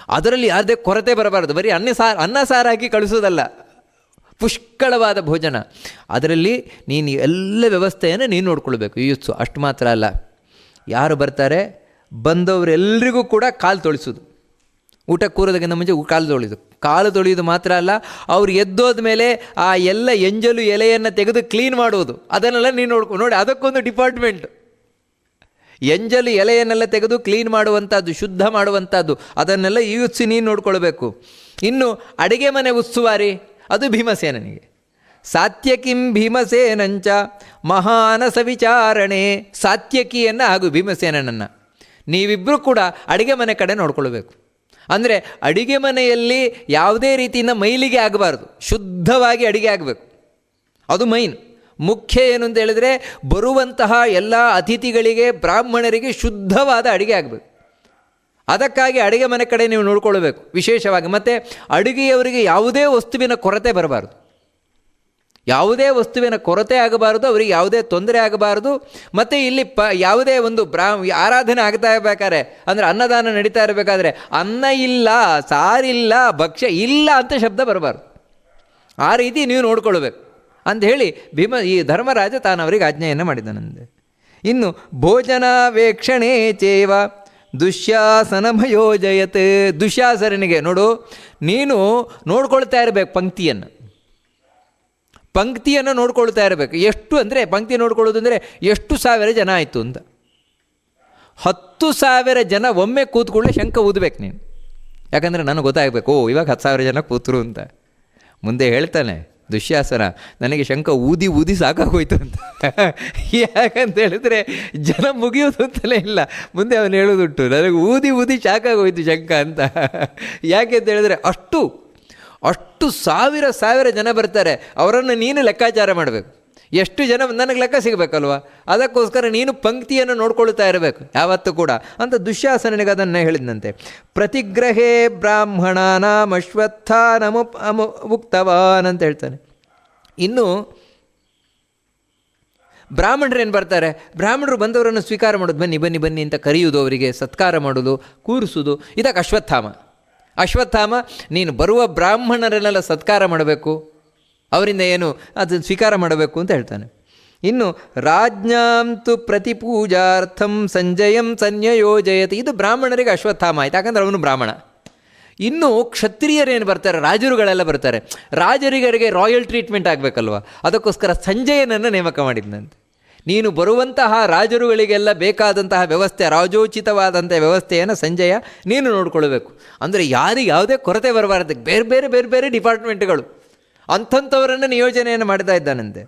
ಅದರಲ್ಲಿ ಯಾವುದೇ ಕೊರತೆ ಬರಬಾರದು. ಬರೀ ಅನ್ನ ಸಾರು, ಅನ್ನ ಸಾರಾಗಿ ಕಳಿಸೋದಲ್ಲ ಪುಷ್ಕಳವಾದ ಭೋಜನ. ಅದರಲ್ಲಿ ನೀನು ಎಲ್ಲ ವ್ಯವಸ್ಥೆಯನ್ನು ನೀನು ನೋಡ್ಕೊಳ್ಬೇಕು. ಯುತ್ಸು ಅಷ್ಟು ಮಾತ್ರ ಅಲ್ಲ. ಯಾರು ಬರ್ತಾರೆ? ಬಂದವರೆಲ್ಲರಿಗೂ ಕೂಡ ಕಾಲು ತೊಳಿಸೋದು. ಊಟ ಕೂರೋದಕ್ಕಿಂತ ಮುಂಚೆ ಕಾಲು ತೊಳೆಯೋದು ಕಾಲು ತೊಳೆಯೋದು ಮಾತ್ರ ಅಲ್ಲ, ಅವ್ರು ಎದ್ದೋದ ಮೇಲೆ ಆ ಎಲ್ಲ ಎಂಜಲು ಎಲೆಯನ್ನು ತೆಗೆದು ಕ್ಲೀನ್ ಮಾಡುವುದು ಅದನ್ನೆಲ್ಲ ನೀನು ನೋಡ್ಕೊ ನೋಡಿ, ಅದಕ್ಕೊಂದು ಡಿಪಾರ್ಟ್ಮೆಂಟ್ ಎಂಜಲು ಎಲೆಯನ್ನೆಲ್ಲ ತೆಗೆದು ಕ್ಲೀನ್ ಮಾಡುವಂಥದ್ದು ಶುದ್ಧ ಮಾಡುವಂಥದ್ದು ಅದನ್ನೆಲ್ಲ ಯೂತ್ಸಿ ನೀನು ನೋಡ್ಕೊಳ್ಬೇಕು. ಇನ್ನು ಅಡುಗೆ ಮನೆ ಉಸ್ತುವಾರಿ, ಅದು ಭೀಮಸೇನನಿಗೆ ಸಾತ್ಯಕಿಂ ಭೀಮಸೇನಂಚ ಮಹಾನಸ ವಿಚಾರಣೆ, ಸಾತ್ಯಕಿಯನ್ನು ಹಾಗೂ ಭೀಮಸೇನನನ್ನು. ನೀವಿಬ್ಬರು ಕೂಡ ಅಡುಗೆ ಮನೆ ಕಡೆ ನೋಡ್ಕೊಳ್ಬೇಕು. ಅಂದರೆ ಅಡಿಗೆ ಮನೆಯಲ್ಲಿ ಯಾವುದೇ ರೀತಿಯಿಂದ ಮೈಲಿಗೆ ಆಗಬಾರ್ದು. ಶುದ್ಧವಾಗಿ ಅಡಿಗೆ ಆಗಬೇಕು. ಅದು ಮೈನ್. ಮುಖ್ಯ ಏನು ಅಂತ ಹೇಳಿದರೆ ಬರುವಂತಹ ಎಲ್ಲ ಅತಿಥಿಗಳಿಗೆ, ಬ್ರಾಹ್ಮಣರಿಗೆ ಶುದ್ಧವಾದ ಅಡುಗೆ ಆಗಬೇಕು. ಅದಕ್ಕಾಗಿ ಅಡುಗೆ ಮನೆ ಕಡೆ ನೀವು ನೋಡ್ಕೊಳ್ಬೇಕು ವಿಶೇಷವಾಗಿ. ಮತ್ತು ಅಡುಗೆಯವರಿಗೆ ಯಾವುದೇ ವಸ್ತುವಿನ ಕೊರತೆ ಬರಬಾರ್ದು. ಯಾವುದೇ ವಸ್ತುವಿನ ಕೊರತೆ ಆಗಬಾರದು, ಅವರಿಗೆ ಯಾವುದೇ ತೊಂದರೆ ಆಗಬಾರದು. ಮತ್ತು ಇಲ್ಲಿ ಪ, ಯಾವುದೇ ಒಂದು ಬ್ರಾ, ಆರಾಧನೆ ಆಗ್ತಾ ಇರಬೇಕಾದ್ರೆ, ಅಂದರೆ ಅನ್ನದಾನ ನಡೀತಾ ಇರಬೇಕಾದ್ರೆ, ಅನ್ನ ಇಲ್ಲ ಸಾರಿಲ್ಲ ಭಕ್ಷ್ಯ ಇಲ್ಲ ಅಂತ ಶಬ್ದ ಬರಬಾರ್ದು. ಆ ರೀತಿ ನೀವು ನೋಡ್ಕೊಳ್ಬೇಕು. ಅಂತ ಹೇಳಿ ಭೀಮ, ಈ ಧರ್ಮರಾಜ ತಾನು ಅವರಿಗೆ ಆಜ್ಞೆಯನ್ನು ಮಾಡಿದನಂದೆ ಇನ್ನು ಭೋಜನ ವೇಕ್ಷಣೆ ಚೇವ ದುಶ್ಯಾಸನ ಭಯೋಜಯತೆ. ದುಶ್ಯಾಸರನಿಗೆ ನೋಡು, ನೀನು ನೋಡ್ಕೊಳ್ತಾ ಇರಬೇಕು ಪಂಕ್ತಿಯನ್ನು. ಪಂಕ್ತಿಯನ್ನು ನೋಡ್ಕೊಳ್ತಾ ಇರಬೇಕು. ಎಷ್ಟು ಅಂದರೆ ಪಂಕ್ತಿ ನೋಡ್ಕೊಳ್ಳೋದು ಅಂದರೆ ಎಷ್ಟು ಸಾವಿರ ಜನ ಆಯಿತು ಅಂತ. ಹತ್ತು ಸಾವಿರ ಜನ ಒಮ್ಮೆ ಕೂತ್ಕೊಳ್ಳಿ ಶಂಕ ಊದಬೇಕು ನೀನು. ಯಾಕಂದರೆ ನನಗೆ ಗೊತ್ತಾಗಬೇಕು, ಓ, ಇವಾಗ ಹತ್ತು ಸಾವಿರ ಜನ ಕೂತರು ಅಂತ. ಮುಂದೆ ಹೇಳ್ತಾನೆ, ದುಶ್ಯಾಸನ, ನನಗೆ ಶಂಕ ಊದಿ ಊದಿ ಸಾಕಾಗೋಯ್ತು ಅಂತ. ಯಾಕಂತ ಹೇಳಿದ್ರೆ ಜನ ಮುಗಿಯೋದು ಅಂತಲೇ ಇಲ್ಲ. ಮುಂದೆ ಅವನು ಹೇಳೋದುಂಟು, ನನಗೆ ಊದಿ ಊದಿ ಸಾಕಾಗೋಯ್ತು ಶಂಕ ಅಂತ. ಯಾಕೆ ಅಂತ ಹೇಳಿದ್ರೆ ಅಷ್ಟು ಅಷ್ಟು ಸಾವಿರ ಸಾವಿರ ಜನ ಬರ್ತಾರೆ, ಅವರನ್ನು ನೀನು ಲೆಕ್ಕಾಚಾರ ಮಾಡಬೇಕು. ಎಷ್ಟು ಜನ ನನಗೆ ಲೆಕ್ಕ ಸಿಗಬೇಕಲ್ವ? ಅದಕ್ಕೋಸ್ಕರ ನೀನು ಪಂಕ್ತಿಯನ್ನು ನೋಡ್ಕೊಳ್ತಾ ಇರಬೇಕು, ಯಾವತ್ತೂ ಕೂಡ. ಅಂತ ದುಶ್ಯಾಸನಿಗೆ ಅದನ್ನು ಹೇಳಿದಂತೆ ಪ್ರತಿಗ್ರಹೇ ಅಶ್ವತ್ಥ ಅಶ್ವತ್ಥಾನಮು ಅಮು ಉಕ್ತವಾನ್ ಅಂತ ಹೇಳ್ತಾನೆ. ಇನ್ನು ಬ್ರಾಹ್ಮಣರು ಏನು ಬರ್ತಾರೆ? ಬ್ರಾಹ್ಮಣರು ಬಂದವರನ್ನು ಸ್ವೀಕಾರ ಮಾಡೋದು, ಬನ್ನಿ ಬನ್ನಿ ಬನ್ನಿ ಅಂತ ಕರೆಯುವುದು ಅವರಿಗೆ, ಸತ್ಕಾರ ಮಾಡೋದು ಕೂರಿಸೋದು ಇದಕ್ಕೆ ಅಶ್ವತ್ಥಾಮ. ಅಶ್ವತ್ಥಾಮ, ನೀನು ಬರುವ ಬ್ರಾಹ್ಮಣರನ್ನೆಲ್ಲ ಸತ್ಕಾರ ಮಾಡಬೇಕು? ಅವರಿಂದ ಏನು? ಅದನ್ನು ಸ್ವೀಕಾರ ಮಾಡಬೇಕು ಅಂತ ಹೇಳ್ತಾನೆ. ಇನ್ನು, ರಾಜ್ಞಾಂತು ಪ್ರತಿಪೂಜಾರ್ಥಂ ಸಂಜಯಂ ಸನ್ಯಯೋಜಯತಿ. ಇದು ಬ್ರಾಹ್ಮಣರಿಗೆ ಅಶ್ವತ್ಥಾಮ ಆಯ್ತು. ಯಾಕಂದರೆ ಅವನು ಬ್ರಾಹ್ಮಣ. ಇನ್ನು ಕ್ಷತ್ರಿಯರೇನು ಬರ್ತಾರೆ? ರಾಜರುಗಳೆಲ್ಲ ಬರ್ತಾರೆ. ರಾಜರಿಗರಿಗೆ ರಾಯಲ್ ಟ್ರೀಟ್ಮೆಂಟ್ ಆಗಬೇಕಲ್ವ? ಅದಕ್ಕೋಸ್ಕರ ಸಂಜಯನನ್ನು ನೇಮಕ ಮಾಡಿದ್ನಂತೆ. ನೀನು ಬರುವಂತಹ ರಾಜರುಗಳಿಗೆಲ್ಲ ಬೇಕಾದಂತಹ ವ್ಯವಸ್ಥೆ ರಾಜೋಚಿತವಾದಂಥ ವ್ಯವಸ್ಥೆಯನ್ನು ಸಂಜಯ ನೀನು ನೋಡ್ಕೊಳ್ಬೇಕು. ಅಂದರೆ ಯಾರಿಗೆ ಯಾವುದೇ ಕೊರತೆ ಬರಬಾರದು. ಬೇರೆ ಬೇರೆ ಬೇರೆ ಬೇರೆ ಡಿಪಾರ್ಟ್ಮೆಂಟ್ಗಳು ಅಂಥಂಥವರನ್ನು ನಿಯೋಜನೆಯನ್ನು ಮಾಡ್ತಾ ಇದ್ದಾನಂತೆ.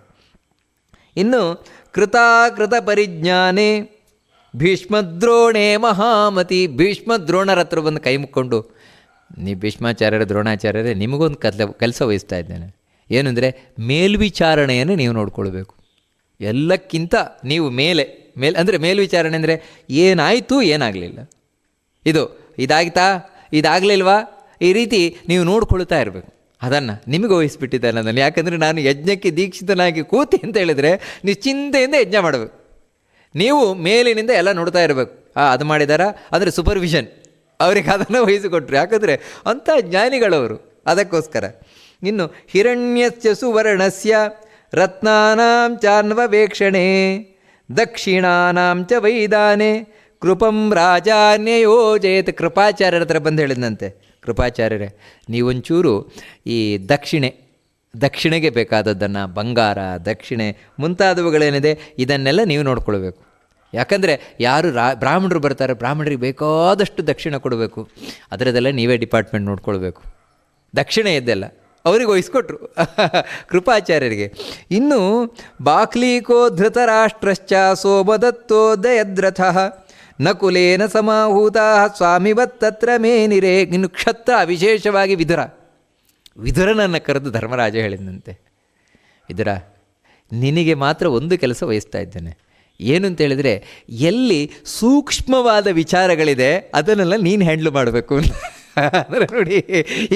ಇನ್ನು ಕೃತಾಕೃತ ಪರಿಜ್ಞಾನೆ ಭೀಷ್ಮದ್ರೋಣೇ ಮಹಾಮತಿ. ಭೀಷ್ಮದ್ರೋಣರ ಹತ್ರ ಬಂದು ಕೈ ಮುಕ್ಕೊಂಡು ನೀ ಭೀಷ್ಮಾಚಾರ್ಯರ, ದ್ರೋಣಾಚಾರ್ಯರೇ, ನಿಮಗೊಂದು ಕಲ ಕೆಲಸ ವಹಿಸ್ತಾ ಇದ್ದೇನೆ. ಏನಂದರೆ ಮೇಲ್ವಿಚಾರಣೆಯನ್ನು ನೀವು ನೋಡ್ಕೊಳ್ಬೇಕು. ಎಲ್ಲಕ್ಕಿಂತ ನೀವು ಮೇಲೆ, ಮೇಲ್, ಅಂದರೆ ಮೇಲ್ವಿಚಾರಣೆ ಅಂದರೆ ಏನಾಯಿತು, ಏನಾಗಲಿಲ್ಲ. ಇದು ಇದಾಗ್ತಾ, ಇದಾಗಲಿಲ್ವಾ? ಈ ರೀತಿ ನೀವು ನೋಡ್ಕೊಳ್ತಾ ಇರಬೇಕು. ಅದನ್ನು ನಿಮಗೆ ವಹಿಸಿಬಿಟ್ಟಿದ್ದಾರೆ ಅದನ್ನು ಯಾಕಂದರೆ ನಾನು ಯಜ್ಞಕ್ಕೆ ದೀಕ್ಷಿತನಾಗಿ ಕೂತಿ ಅಂತ ಹೇಳಿದರೆ ನಿಶ್ಚಿಂತೆಯಿಂದ ಯಜ್ಞ ಮಾಡಬೇಕು. ನೀವು ಮೇಲಿನಿಂದ ಎಲ್ಲ ನೋಡ್ತಾ ಇರಬೇಕು. ಆ, ಅದು ಮಾಡಿದಾರಾ? ಅಂದರೆ ಸೂಪರ್ವಿಷನ್ ಅವ್ರಿಗೆ ಅದನ್ನು ವಹಿಸಿಕೊಟ್ರು ಯಾಕಂದರೆ ಅಂಥ ಜ್ಞಾನಿಗಳವರು. ಅದಕ್ಕೋಸ್ಕರ. ಇನ್ನು ಹಿರಣ್ಯಸ್ಯ ಸುವರ್ಣಸ್ಯ ರತ್ನಾನಾಂ ಚಾನ್ವವೇಕ್ಷಣೆ ದಕ್ಷಿಣಾನಾಂ ಚ ವೈದಾನೆ, ಕೃಪಂ ರಾಜಾನ್ಯಯೋಜಯತ್ ಕೃಪಾಚಾರ್ಯರ ಹತ್ರ ಬಂದು ಹೇಳಿದಂತೆ ಕೃಪಾಚಾರ್ಯರೇ, ನೀವೊಂಚೂರು ಈ ದಕ್ಷಿಣೆ, ದಕ್ಷಿಣೆಗೆ ಬೇಕಾದದ್ದನ್ನು, ಬಂಗಾರ, ದಕ್ಷಿಣೆ ಮುಂತಾದವುಗಳೇನಿದೆ, ಇದನ್ನೆಲ್ಲ ನೀವು ನೋಡ್ಕೊಳ್ಬೇಕು. ಯಾಕಂದರೆ ಯಾರು ರಾ, ಬ್ರಾಹ್ಮಣರು ಬರ್ತಾರೆ, ಬ್ರಾಹ್ಮಣರಿಗೆ ಬೇಕಾದಷ್ಟು ದಕ್ಷಿಣ ಕೊಡಬೇಕು. ಅದರದೆಲ್ಲ ನೀವೇ ಡಿಪಾರ್ಟ್ಮೆಂಟ್ ನೋಡ್ಕೊಳ್ಬೇಕು. ದಕ್ಷಿಣ ಎದ್ದೆಲ್ಲ ಅವ್ರಿಗೆ ವಹಿಸ್ಕೊಟ್ರು. <laughs> ಕೃಪಾಚಾರ್ಯರಿಗೆ. ಇನ್ನು, ಬಾಕ್ಲೀಕೋ ಧೃತರಾಷ್ಟ್ರಶ್ಚ ಸೋಮದತ್ತೋ ದಯದ್ರಥ ನಕುಲೇನ ಸಮಾಹೂತ ಸ್ವಾಮಿವತ್ತತ್ರ ಮೇನಿರೆ ಇನ್ನು ಕ್ಷತ್ರ ವಿಶೇಷವಾಗಿ ವಿದುರ. ವಿದುರನನ್ನು ಕರೆದು ಧರ್ಮರಾಜ ಹೇಳಿದಂತೆ ವಿದುರ, ನಿನಗೆ ಮಾತ್ರ ಒಂದು ಕೆಲಸ ವಹಿಸ್ತಾ ಇದ್ದೇನೆ. ಏನು ಅಂತ ಹೇಳಿದರೆ, ಎಲ್ಲಿ ಸೂಕ್ಷ್ಮವಾದ ವಿಚಾರಗಳಿದೆ, ಅದನ್ನೆಲ್ಲ ನೀನು ಹ್ಯಾಂಡ್ಲ್ ಮಾಡಬೇಕು ಅಂತ. ಅಂದರೆ ನೋಡಿ,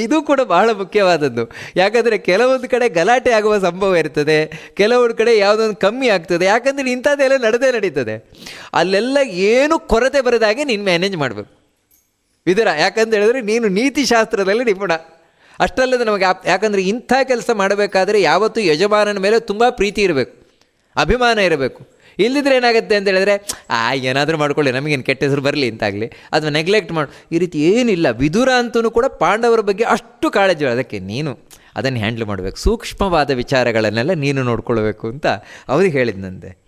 ಇದು ಕೂಡ ಬಹಳ ಮುಖ್ಯವಾದದ್ದು. ಯಾಕಂದರೆ ಕೆಲವೊಂದು ಕಡೆ ಗಲಾಟೆ ಆಗುವ ಸಂಭವ ಇರ್ತದೆ, ಕೆಲವೊಂದು ಕಡೆ ಯಾವುದೊಂದು ಕಮ್ಮಿ ಆಗ್ತದೆ, ಯಾಕಂದರೆ ಇಂಥದ್ದೆಲ್ಲ ನಡೆದೇ ನಡೀತದೆ. ಅಲ್ಲೆಲ್ಲ ಏನು ಕೊರತೆ ಬರದಾಗೆ ನೀನು ಮ್ಯಾನೇಜ್ ಮಾಡಬೇಕು. ವಿದುರ, ಯಾಕಂತ ಹೇಳಿದ್ರೆ ನೀನು ನೀತಿಶಾಸ್ತ್ರದಲ್ಲಿ ನಿಪುಣ. ಅಷ್ಟಲ್ಲದೆ ನಮಗೆ ಯಾಕಂದರೆ ಇಂಥ ಕೆಲಸ ಮಾಡಬೇಕಾದ್ರೆ ಯಾವತ್ತೂ ಯಜಮಾನನ ಮೇಲೆ ತುಂಬ ಪ್ರೀತಿ ಇರಬೇಕು. ಅಭಿಮಾನ ಇರಬೇಕು. ಇಲ್ಲದಿದ್ರೆ ಏನಾಗುತ್ತೆ ಅಂತ ಹೇಳಿದ್ರೆ, ಆ, ಏನಾದರೂ ಮಾಡ್ಕೊಳ್ಳಿ, ನಮಗೇನು ಕೆಟ್ಟ ಹೆಸರು ಬರಲಿ ಅಂತಾಗಲಿ. ಅಥವಾ ನೆಗ್ಲೆಕ್ಟ್ ಮಾಡು, ಈ ರೀತಿ ಏನಿಲ್ಲ, ವಿದುರ ಅಂತೂ ಕೂಡ ಪಾಂಡವರ ಬಗ್ಗೆ ಅಷ್ಟು ಕಾಳಜಿ ಅದಕ್ಕೆ ನೀನು ಅದನ್ನು ಹ್ಯಾಂಡ್ಲ್ ಮಾಡಬೇಕು. ಸೂಕ್ಷ್ಮವಾದ ವಿಚಾರಗಳನ್ನೆಲ್ಲ ನೀನು ನೋಡ್ಕೊಳ್ಬೇಕು ಅಂತ ಅವ್ರಿಗೆ ಹೇಳಿದ್ನಂತೆ.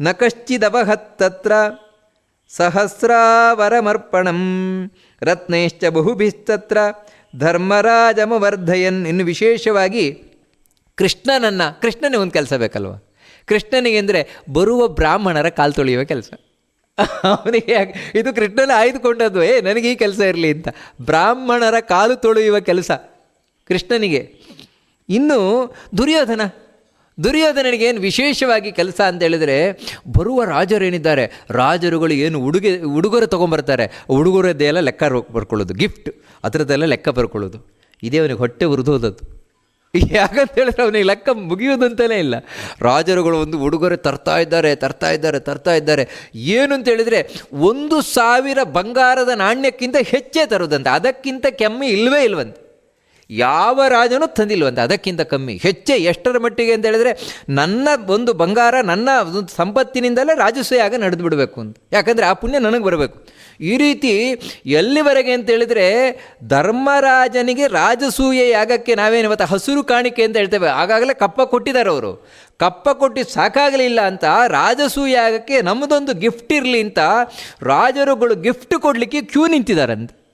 ನ ಕಶ್ಚಿದವಹತ್ತತ್ರ ಸಹಸ್ರಾವರಮರ್ಪಣಂ ರತ್ನೇಶ್ಚ ಬಹುಭಿಸ್ತತ್ರ ಧರ್ಮರಾಜಮವರ್ಧಯನ್. ಇನ್ನು ವಿಶೇಷವಾಗಿ ಕೃಷ್ಣನನ್ನು ಕೃಷ್ಣನೇ ಒಂದು ಕೆಲಸ ಬೇಕಲ್ವ? ಕೃಷ್ಣನಿಗೆ ಅಂದರೆ ಬರುವ ಬ್ರಾಹ್ಮಣರ ಕಾಲು ತೊಳೆಯುವ ಕೆಲಸ. ಅವನಿಗೆ ಇದು ಕೃಷ್ಣನ ಆಯ್ದುಕೊಂಡದ್ದು, ಏ, ನನಗೆ ಈ ಕೆಲಸ ಇರಲಿ ಅಂತ. ಬ್ರಾಹ್ಮಣರ ಕಾಲು ತೊಳೆಯುವ ಕೆಲಸ ಕೃಷ್ಣನಿಗೆ. ಇನ್ನು ದುರ್ಯೋಧನ, ದುರ್ಯೋಧನನಿಗೆ ಏನು ವಿಶೇಷವಾಗಿ ಕೆಲಸ ಅಂತ ಹೇಳಿದರೆ, ಬರುವ ರಾಜರೇನಿದ್ದಾರೆ ರಾಜರುಗಳು ಏನು ಉಡುಗೆ, ಉಡುಗೊರೆ ತೊಗೊಂಬರ್ತಾರೆ ಉಡುಗೊರೆದ್ದೆಲ್ಲ ಲೆಕ್ಕ ಬರ್ಕೊಳ್ಳೋದು ಗಿಫ್ಟ್ ಅದರದ್ದೆಲ್ಲ ಲೆಕ್ಕ ಬರ್ಕೊಳ್ಳೋದು. ಇದೇ ಅವನಿಗೆ ಹೊಟ್ಟೆ ಉರಿದೋದದ್ದು. <laughs> ಯಾಕಂತ ಹೇಳಿದ್ರೆ ಅವನಿಗೆ ಲೆಕ್ಕ ಮುಗಿಯೋದಂತಲೇ ಇಲ್ಲ. ರಾಜರುಗಳು ಒಂದು ಉಡುಗೊರೆ ತರ್ತಾ ಇದ್ದಾರೆ ತರ್ತಾ ಇದ್ದಾರೆ ತರ್ತಾ ಇದ್ದಾರೆ. ಏನು ಅಂತ ಹೇಳಿದರೆ ಒಂದು ಸಾವಿರ ಬಂಗಾರದ ನಾಣ್ಯಕ್ಕಿಂತ ಹೆಚ್ಚೇ ತರುವುದಂತೆ ಅದಕ್ಕಿಂತ ಕೆಮ್ಮಿ ಇಲ್ಲವೇ ಇಲ್ವಂತೆ. ಯಾವ ರಾಜನೂ ತಂದಿಲ್ವಂತೆ ಅದಕ್ಕಿಂತ ಕಮ್ಮಿ. ಹೆಚ್ಚೆ ಎಷ್ಟರ ಮಟ್ಟಿಗೆ ಅಂತ ಹೇಳಿದ್ರೆ ನನ್ನ ಒಂದು ಬಂಗಾರ, ನನ್ನ ಸಂಪತ್ತಿನಿಂದಲೇ ಆಗ ನಡೆದು ಬಿಡಬೇಕು ಅಂತ. ಯಾಕಂದರೆ ಆ ಪುಣ್ಯ ನನಗೆ ಬರಬೇಕು. ಈ ರೀತಿ ಎಲ್ಲಿವರೆಗೆ ಅಂತ ಹೇಳಿದರೆ ಧರ್ಮರಾಜನಿಗೆ ರಾಜಸೂಯ ಯಾಗಕ್ಕೆ ನಾವೇನು ಇವತ್ತು ಹಸಿರು ಕಾಣಿಕೆ ಅಂತ ಹೇಳ್ತೇವೆ. ಆಗಾಗಲೇ ಕಪ್ಪ ಕೊಟ್ಟಿದ್ದಾರೆ ಅವರು. ಕಪ್ಪ ಕೊಟ್ಟು ಸಾಕಾಗಲಿಲ್ಲ ಅಂತ ರಾಜಸೂಯ ಯಾಗಕ್ಕೆ ನಮ್ಮದೊಂದು ಗಿಫ್ಟ್ ಇರಲಿ ಅಂತ ರಾಜರುಗಳು ಗಿಫ್ಟ್ ಕೊಡಲಿಕ್ಕೆ ಕ್ಯೂ ನಿಂತಿದ್ದಾರಂತೆ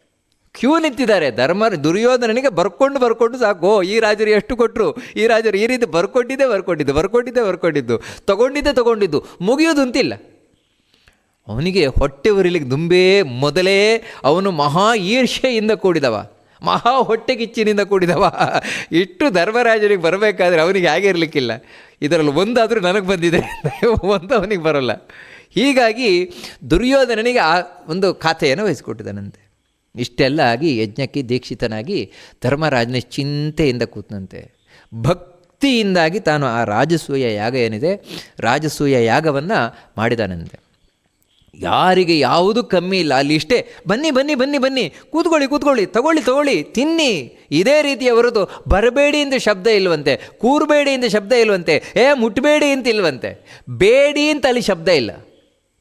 ಕ್ಯೂ ನಿಂತಿದ್ದಾರೆ. ಧರ್ಮ ದುರ್ಯೋಧನನಿಗೆ ಬರ್ಕೊಂಡು ಬರ್ಕೊಂಡು ಸಾಕು. ಈ ರಾಜರು ಎಷ್ಟು ಕೊಟ್ಟರು ಈ ರಾಜರು ಈ ರೀತಿ ಬರ್ಕೊಟ್ಟಿದ್ದೆ ಬರ್ಕೊಟ್ಟಿದ್ದು ಬರ್ಕೊಟ್ಟಿದ್ದೆ ಬರ್ಕೊಂಡಿದ್ದು. ತಗೊಂಡಿದ್ದೆ ತಗೊಂಡಿದ್ದು. ಮುಗಿಯೋದು ಅಂತಿಲ್ಲ ಅವನಿಗೆ ಹೊಟ್ಟೆ ಉರಿಲಿಕ್ಕೆ ದುಂಬೇ ಮೊದಲೇ ಅವನು ಮಹಾ ಈರ್ಷೆಯಿಂದ ಕೂಡಿದವ. ಮಹಾ ಹೊಟ್ಟೆ ಕಿಚ್ಚಿನಿಂದ ಕೂಡಿದವ. ಇಷ್ಟು ಧರ್ಮರಾಜನಿಗೆ ಬರಬೇಕಾದ್ರೆ ಅವನಿಗೆ ಹೇಗೆ ಇರಲಿಕ್ಕಿಲ್ಲ. ಇದರಲ್ಲಿ ಒಂದಾದರೂ ನನಗೆ ಬಂದಿದೆ <laughs> ಒಂದು ಅವನಿಗೆ ಬರೋಲ್ಲ. ಹೀಗಾಗಿ ದುರ್ಯೋಧನನಿಗೆ ಆ ಒಂದು ಖಾತೆಯನ್ನು ವಹಿಸಿಕೊಟ್ಟಿದ್ದಾನಂತೆ. ಇಷ್ಟೆಲ್ಲ ಆಗಿ ಯಜ್ಞಕ್ಕೆ ದೀಕ್ಷಿತನಾಗಿ ಧರ್ಮರಾಜನ ಚಿಂತೆಯಿಂದ ಕೂತನಂತೆ. ಭಕ್ತಿಯಿಂದಾಗಿ ತಾನು ಆ ರಾಜಸೂಯ ಯಾಗ ಏನಿದೆ, ರಾಜಸೂಯ ಯಾಗವನ್ನು ಮಾಡಿದಾನಂತೆ. ಯಾರಿಗೆ ಯಾವುದೂ ಕಮ್ಮಿ ಇಲ್ಲ, ಅಲ್ಲಿ ಇಷ್ಟೇ. ಬನ್ನಿ ಬನ್ನಿ ಬನ್ನಿ ಬನ್ನಿ. ಕೂತ್ಕೊಳ್ಳಿ ಕೂತ್ಕೊಳ್ಳಿ, ತಗೊಳ್ಳಿ ತಗೊಳ್ಳಿ, ತಿನ್ನಿ. ಇದೇ ರೀತಿಯ ಹೊರತು ಬರಬೇಡಿ ಅಂತ ಶಬ್ದ ಇಲ್ವಂತೆ, ಕೂರಬೇಡಿ ಅಂತ ಶಬ್ದ ಇಲ್ವಂತೆ, ಏ ಮುಟ್ಟಬೇಡಿ ಅಂತ ಇಲ್ವಂತೆ. ಬೇಡಿ ಅಂತ ಅಲ್ಲಿ ಶಬ್ದ ಇಲ್ಲ.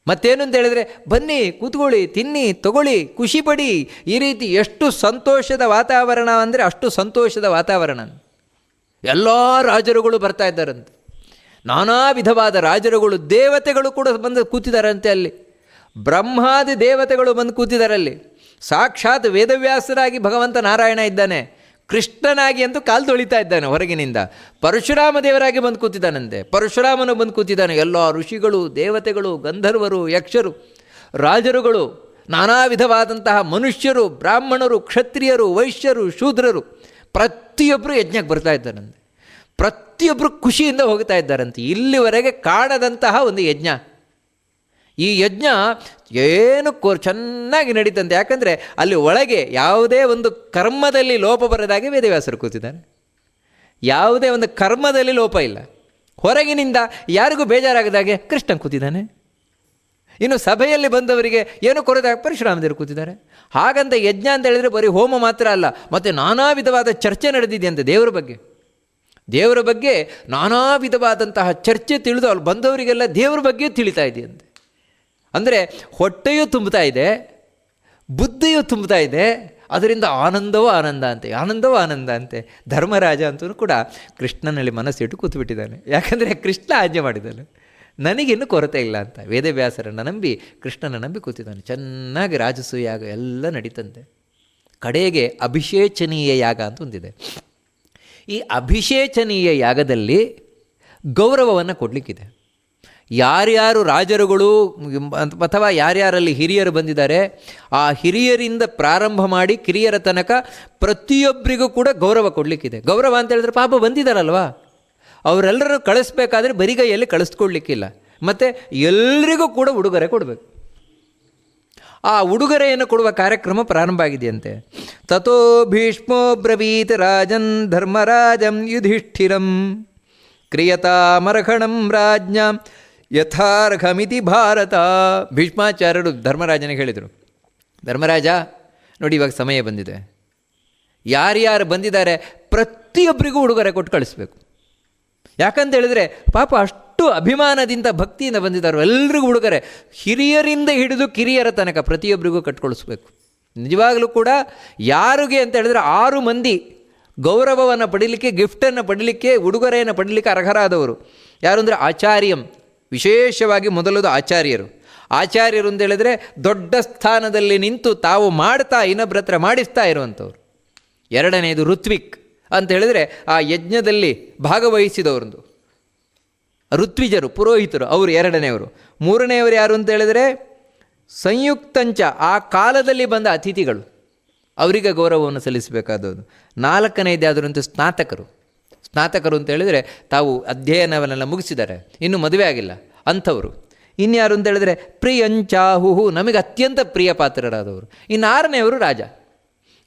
ಮತ್ತೇನು ಅಂತ ಹೇಳಿದ್ರೆ, ಬನ್ನಿ, ಕೂತ್ಕೊಳ್ಳಿ, ತಿನ್ನಿ, ತಗೊಳ್ಳಿ ಖುಷಿ ಪಡಿ ಈ ರೀತಿ ಎಷ್ಟು ಸಂತೋಷದ ವಾತಾವರಣ ಅಂದರೆ ಅಷ್ಟು ಸಂತೋಷದ ವಾತಾವರಣ. ಎಲ್ಲ ರಾಜರುಗಳು ಬರ್ತಾ ಇದ್ದಾರಂತೆ. ನಾನಾ ವಿಧವಾದ ರಾಜರುಗಳು, ದೇವತೆಗಳು ಕೂಡ ಬಂದು ಕೂತಿದ್ದಾರಂತೆ ಅಲ್ಲಿ. ಬ್ರಹ್ಮಾದಿ ದೇವತೆಗಳು ಬಂದು ಕೂತಿದ್ದಾರಲ್ಲಿ ಸಾಕ್ಷಾತ್ ವೇದವ್ಯಾಸರಾಗಿ ಭಗವಂತ ನಾರಾಯಣ ಇದ್ದಾನೆ. ಕೃಷ್ಣನಾಗಿ ಅಂತೂ ಕಾಲು ತೊಳಿತಾ ಇದ್ದಾನೆ ಹೊರಗಿನಿಂದ. ಪರಶುರಾಮ ದೇವರಾಗಿ ಬಂದು ಕೂತಿದ್ದಾನಂತೆ. ಪರಶುರಾಮನು ಬಂದು ಕೂತಿದ್ದಾನೆ. ಎಲ್ಲ ಋಷಿಗಳು, ದೇವತೆಗಳು, ಗಂಧರ್ವರು, ಯಕ್ಷರು, ರಾಜರುಗಳು, ನಾನಾ ವಿಧವಾದಂತಹ ಮನುಷ್ಯರು, ಬ್ರಾಹ್ಮಣರು, ಕ್ಷತ್ರಿಯರು, ವೈಶ್ಯರು, ಶೂದ್ರರು ಪ್ರತಿಯೊಬ್ಬರು ಯಜ್ಞಕ್ಕೆ ಬರ್ತಾ ಇದ್ದಾರಂತೆ. ಪ್ರತಿಯೊಬ್ಬರು ಖುಷಿಯಿಂದ ಹೋಗ್ತಾ ಇದ್ದಾರಂತೆ. ಇಲ್ಲಿವರೆಗೆ ಕಾಣದಂತಹ ಒಂದು ಯಜ್ಞ. ಈ ಯಜ್ಞ ಏನು ಕೋ ಚೆನ್ನಾಗಿ ನಡೀತಂತೆ. ಯಾಕಂದರೆ ಅಲ್ಲಿ ಒಳಗೆ ಯಾವುದೇ ಒಂದು ಕರ್ಮದಲ್ಲಿ ಲೋಪ ಬರೋದಾಗಿ ವೇದವ್ಯಾಸರು ಕೂತಿದ್ದಾನೆ ಯಾವುದೇ ಒಂದು ಕರ್ಮದಲ್ಲಿ ಲೋಪ ಇಲ್ಲ. ಹೊರಗಿನಿಂದ ಯಾರಿಗೂ ಬೇಜಾರಾಗದಾಗೆ ಕೃಷ್ಣ ಕೂತಿದ್ದಾನೆ. ಇನ್ನು ಸಭೆಯಲ್ಲಿ ಬಂದವರಿಗೆ ಏನು ಕೊರದಾಗ ಪರಶುರಾಮದೇವರು ಕೂತಿದ್ದಾರೆ. ಹಾಗಂತ ಯಜ್ಞ ಅಂತ ಹೇಳಿದರೆ ಬರೀ ಹೋಮ ಮಾತ್ರ ಅಲ್ಲ, ಮತ್ತು ನಾನಾ ವಿಧವಾದ ಚರ್ಚೆ ನಡೆದಿದೆಯಂತೆ ದೇವರ ಬಗ್ಗೆ. ದೇವರ ಬಗ್ಗೆ ನಾನಾ ವಿಧವಾದಂತಹ ಚರ್ಚೆ ತಿಳಿದು ಅಲ್ಲಿ ಬಂದವರಿಗೆಲ್ಲ ದೇವರ ಬಗ್ಗೆ ತಿಳಿತಾ ಇದೆಯಂತೆ. ಅಂದರೆ ಹೊಟ್ಟೆಯೂ ತುಂಬುತ್ತಾ ಇದೆ, ಬುದ್ಧಿಯು ತುಂಬುತ್ತಾ ಇದೆ, ಅದರಿಂದ ಆನಂದವೂ ಆನಂದ ಅಂತೆ, ಆನಂದವೂ ಆನಂದ ಅಂತೆ. ಧರ್ಮರಾಜ ಅಂತೂ ಕೂಡ ಕೃಷ್ಣನಲ್ಲಿ ಮನಸ್ಸಿಟ್ಟು ಕೂತ್ಬಿಟ್ಟಿದ್ದಾನೆ. ಯಾಕಂದರೆ ಕೃಷ್ಣ ಆಜ್ಞೆ ಮಾಡಿದ್ದಾನೆ. ನನಗಿನ್ನೂ ಕೊರತೆ ಇಲ್ಲ ಅಂತ. ವೇದವ್ಯಾಸರನ್ನು ನಂಬಿ ಕೃಷ್ಣನ ನಂಬಿ ಕೂತಿದ್ದಾನೆ. ಚೆನ್ನಾಗಿ ರಾಜಸು ಯಾಗ ಎಲ್ಲ ನಡೀತಂತೆ. ಕಡೆಗೆ ಅಭಿಷೇಚನೀಯ ಯಾಗ ಅಂತ ಒಂದಿದೆ. ಈ ಅಭಿಷೇಚನೀಯ ಯಾಗದಲ್ಲಿ ಗೌರವವನ್ನು ಕೊಡಲಿಕ್ಕಿದೆ. ಯಾರ್ಯಾರು ರಾಜರುಗಳು ಅಥವಾ ಯಾರ್ಯಾರಲ್ಲಿ ಹಿರಿಯರು ಬಂದಿದ್ದಾರೆ, ಆ ಹಿರಿಯರಿಂದ ಪ್ರಾರಂಭ ಮಾಡಿ ಕಿರಿಯರ ತನಕ ಪ್ರತಿಯೊಬ್ಬರಿಗೂ ಕೂಡ ಗೌರವ ಕೊಡಲಿಕ್ಕಿದೆ. ಗೌರವ ಅಂತ ಹೇಳಿದ್ರೆ ಪಾಪ ಬಂದಿದ್ದಾರಲ್ವಾ ಅವರೆಲ್ಲರೂ ಕಳಿಸ್ಬೇಕಾದ್ರೆ ಬರಿಗೈಯಲ್ಲಿ ಕಳಿಸ್ಕೊಡ್ಲಿಕ್ಕಿಲ್ಲ. ಮತ್ತು ಎಲ್ರಿಗೂ ಕೂಡ ಉಡುಗೊರೆ ಕೊಡಬೇಕು. ಆ ಉಡುಗೊರೆಯನ್ನು ಕೊಡುವ ಕಾರ್ಯಕ್ರಮ ಪ್ರಾರಂಭ ಆಗಿದೆಯಂತೆ. ತಥೋ ಭೀಷ್ಮೋ ಬ್ರವೀತ್ ರಾಜನ್ ಧರ್ಮರಾಜಂ ಯುಧಿಷ್ಠಿರಂ ಕ್ರಿಯತಾಮರ್ಹಣಂ ರಾಜ್ಞಾಂ ಯಥಾರ್ಹಮಿತಿ ಭಾರತ. ಭೀಷ್ಮಾಚಾರ್ಯರು ಧರ್ಮರಾಜನಿಗೆ ಹೇಳಿದರು, ಧರ್ಮರಾಜ, ನೋಡಿ ಇವಾಗ ಸಮಯ ಬಂದಿದೆ. ಯಾರ್ಯಾರು ಬಂದಿದ್ದಾರೆ ಪ್ರತಿಯೊಬ್ಬರಿಗೂ ಉಡುಗೊರೆ ಕೊಟ್ಟು ಕಳಿಸ್ಬೇಕು. ಯಾಕಂತ ಹೇಳಿದರೆ ಪಾಪ ಅಷ್ಟು ಅಭಿಮಾನದಿಂದ ಭಕ್ತಿಯಿಂದ ಬಂದಿದ್ದಾರೆ ಎಲ್ರಿಗೂ ಉಡುಗೊರೆ. ಹಿರಿಯರಿಂದ ಹಿಡಿದು ಕಿರಿಯರ ತನಕ ಪ್ರತಿಯೊಬ್ಬರಿಗೂ ಕಟ್ಕೊಳಿಸ್ಬೇಕು. ನಿಜವಾಗಲೂ ಕೂಡ ಯಾರಿಗೆ ಅಂತ ಹೇಳಿದ್ರೆ ಆರು ಮಂದಿ ಗೌರವವನ್ನು ಪಡೀಲಿಕ್ಕೆ, ಗಿಫ್ಟನ್ನು ಪಡೀಲಿಕ್ಕೆ, ಉಡುಗೊರೆಯನ್ನು ಪಡೀಲಿಕ್ಕೆ ಅರ್ಹರಾದವರು. ಯಾರು ಅಂದರೆ ಆಚಾರ್ಯಂ ವಿಶೇಷವಾಗಿ ಮೊದಲದು ಆಚಾರ್ಯರು. ಆಚಾರ್ಯರು ಅಂತ ಹೇಳಿದರೆ ದೊಡ್ಡ ಸ್ಥಾನದಲ್ಲಿ ನಿಂತು ತಾವು ಮಾಡ್ತಾ ಇನ್ನೊಬ್ಬರ ಹತ್ರ ಮಾಡಿಸ್ತಾ ಇರುವಂಥವ್ರು. ಎರಡನೆಯದು ಋತ್ವಿಕ್ ಅಂತ ಹೇಳಿದರೆ ಆ ಯಜ್ಞದಲ್ಲಿ ಭಾಗವಹಿಸಿದವರೊಂದು. ಋತ್ವಿಜರು, ಪುರೋಹಿತರು, ಅವರು ಎರಡನೆಯವರು. ಮೂರನೆಯವರು ಯಾರು ಅಂತ ಹೇಳಿದರೆ ಸಂಯುಕ್ತಂಚ, ಆ ಕಾಲದಲ್ಲಿ ಬಂದ ಅತಿಥಿಗಳು. ಅವರಿಗೆ ಗೌರವವನ್ನು ಸಲ್ಲಿಸಬೇಕಾದವರು ನಾಲ್ಕನೆಯದಾದರು ಅಂತ ಸ್ನಾತಕರು. ಸ್ನಾತಕರು ಅಂತ ಹೇಳಿದರೆ ತಾವು ಅಧ್ಯಯನವನ್ನೆಲ್ಲ ಮುಗಿಸಿದ್ದಾರೆ. ಇನ್ನೂ ಮದುವೆ ಆಗಿಲ್ಲ. ಅಂಥವರು. ಇನ್ಯಾರು ಅಂತ ಹೇಳಿದರೆ ಪ್ರಿಯಂಚಾಹುಹು, ನಮಗೆ ಅತ್ಯಂತ ಪ್ರಿಯ ಪಾತ್ರರಾದವರು. ಇನ್ನು ಆರನೆಯವರು ರಾಜ.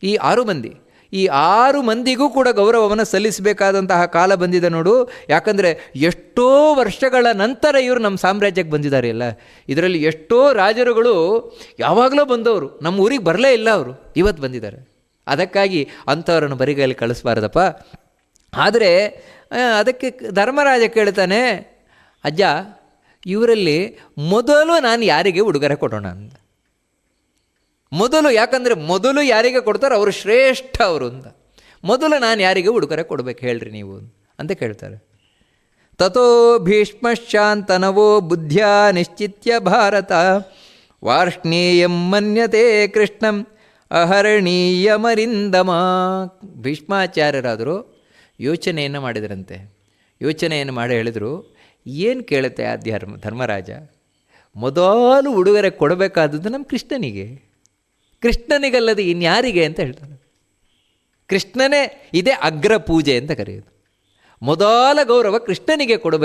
ಈ ಆರು ಮಂದಿ. ಈ ಆರು ಮಂದಿಗೂ ಕೂಡ ಗೌರವವನ್ನು ಸಲ್ಲಿಸಬೇಕಾದಂತಹ ಕಾಲ ಬಂದಿದೆ ನೋಡು. ಯಾಕಂದರೆ ಎಷ್ಟೋ ವರ್ಷಗಳ ನಂತರ ಇವರು ನಮ್ಮ ಸಾಮ್ರಾಜ್ಯಕ್ಕೆ ಬಂದಿದ್ದಾರೆ ಅಲ್ಲ. ಇದರಲ್ಲಿ ಎಷ್ಟೋ ರಾಜರುಗಳು ಯಾವಾಗಲೂ ಬಂದವರು. ನಮ್ಮ ಊರಿಗೆ ಬರಲೇ ಇಲ್ಲ ಅವರು. ಇವತ್ತು ಬಂದಿದ್ದಾರೆ. ಅದಕ್ಕಾಗಿ ಅಂಥವರನ್ನು ಬರಿಗೈಲಿ ಕಳಿಸ್ಬಾರ್ದಪ್ಪ. ಆದರೆ ಅದಕ್ಕೆ ಧರ್ಮರಾಜ ಕೇಳ್ತಾನೆ, ಅಜ್ಜ, ಇವರಲ್ಲಿ ಮೊದಲು ನಾನು ಯಾರಿಗೆ ಉಡುಗೊರೆ ಕೊಡೋಣ ಅಂತ ಮೊದಲು ಯಾಕಂದರೆ ಮೊದಲು ಯಾರಿಗೆ ಕೊಡ್ತಾರೋ ಅವರು ಶ್ರೇಷ್ಠ ಅವರು ಅಂತ. ಮೊದಲು ನಾನು ಯಾರಿಗೆ ಉಡುಗೊರೆ ಕೊಡಬೇಕು ಹೇಳ್ರಿ ನೀವು ಅಂತ ಕೇಳ್ತಾರೆ. ತಥೋ ಭೀಷ್ಮಶಾಂತನವೋ ಬುದ್ಧಿಯ ನಿಶ್ಚಿತ್ಯ ಭಾರತ, ವಾರ್ಷ್ಣೀಯ ಮನ್ಯತೆ ಕೃಷ್ಣಂ ಅಹರಣೀಯಮರಿಂದಮ. ಭೀಷ್ಮಾಚಾರ್ಯರಾದರು ಯೋಚನೆಯನ್ನು ಮಾಡಿದರಂತೆ. ಯೋಚನೆಯನ್ನು ಮಾಡಿ ಹೇಳಿದರು, ಏನು ಕೇಳುತ್ತೆ ಆ ಧರ್ಮ, ಧರ್ಮರಾಜ? ಮೊದಲು ಉಡುಗೊರೆ ಕೊಡಬೇಕಾದದ್ದು ನಮ್ಮ ಕೃಷ್ಣನಿಗೆ. ಕೃಷ್ಣನಿಗಲ್ಲದೆ ಇನ್ಯಾರಿಗೆ? ಅಂತ ಹೇಳ್ತಾನೆ. ಕೃಷ್ಣನೇ ಇದೇ ಅಗ್ರ ಪೂಜೆ ಅಂತ ಕರೆಯೋದು. ಮೊದಲ ಗೌರವ ಕೃಷ್ಣನಿಗೆ ಕೊಡಬೇಕು.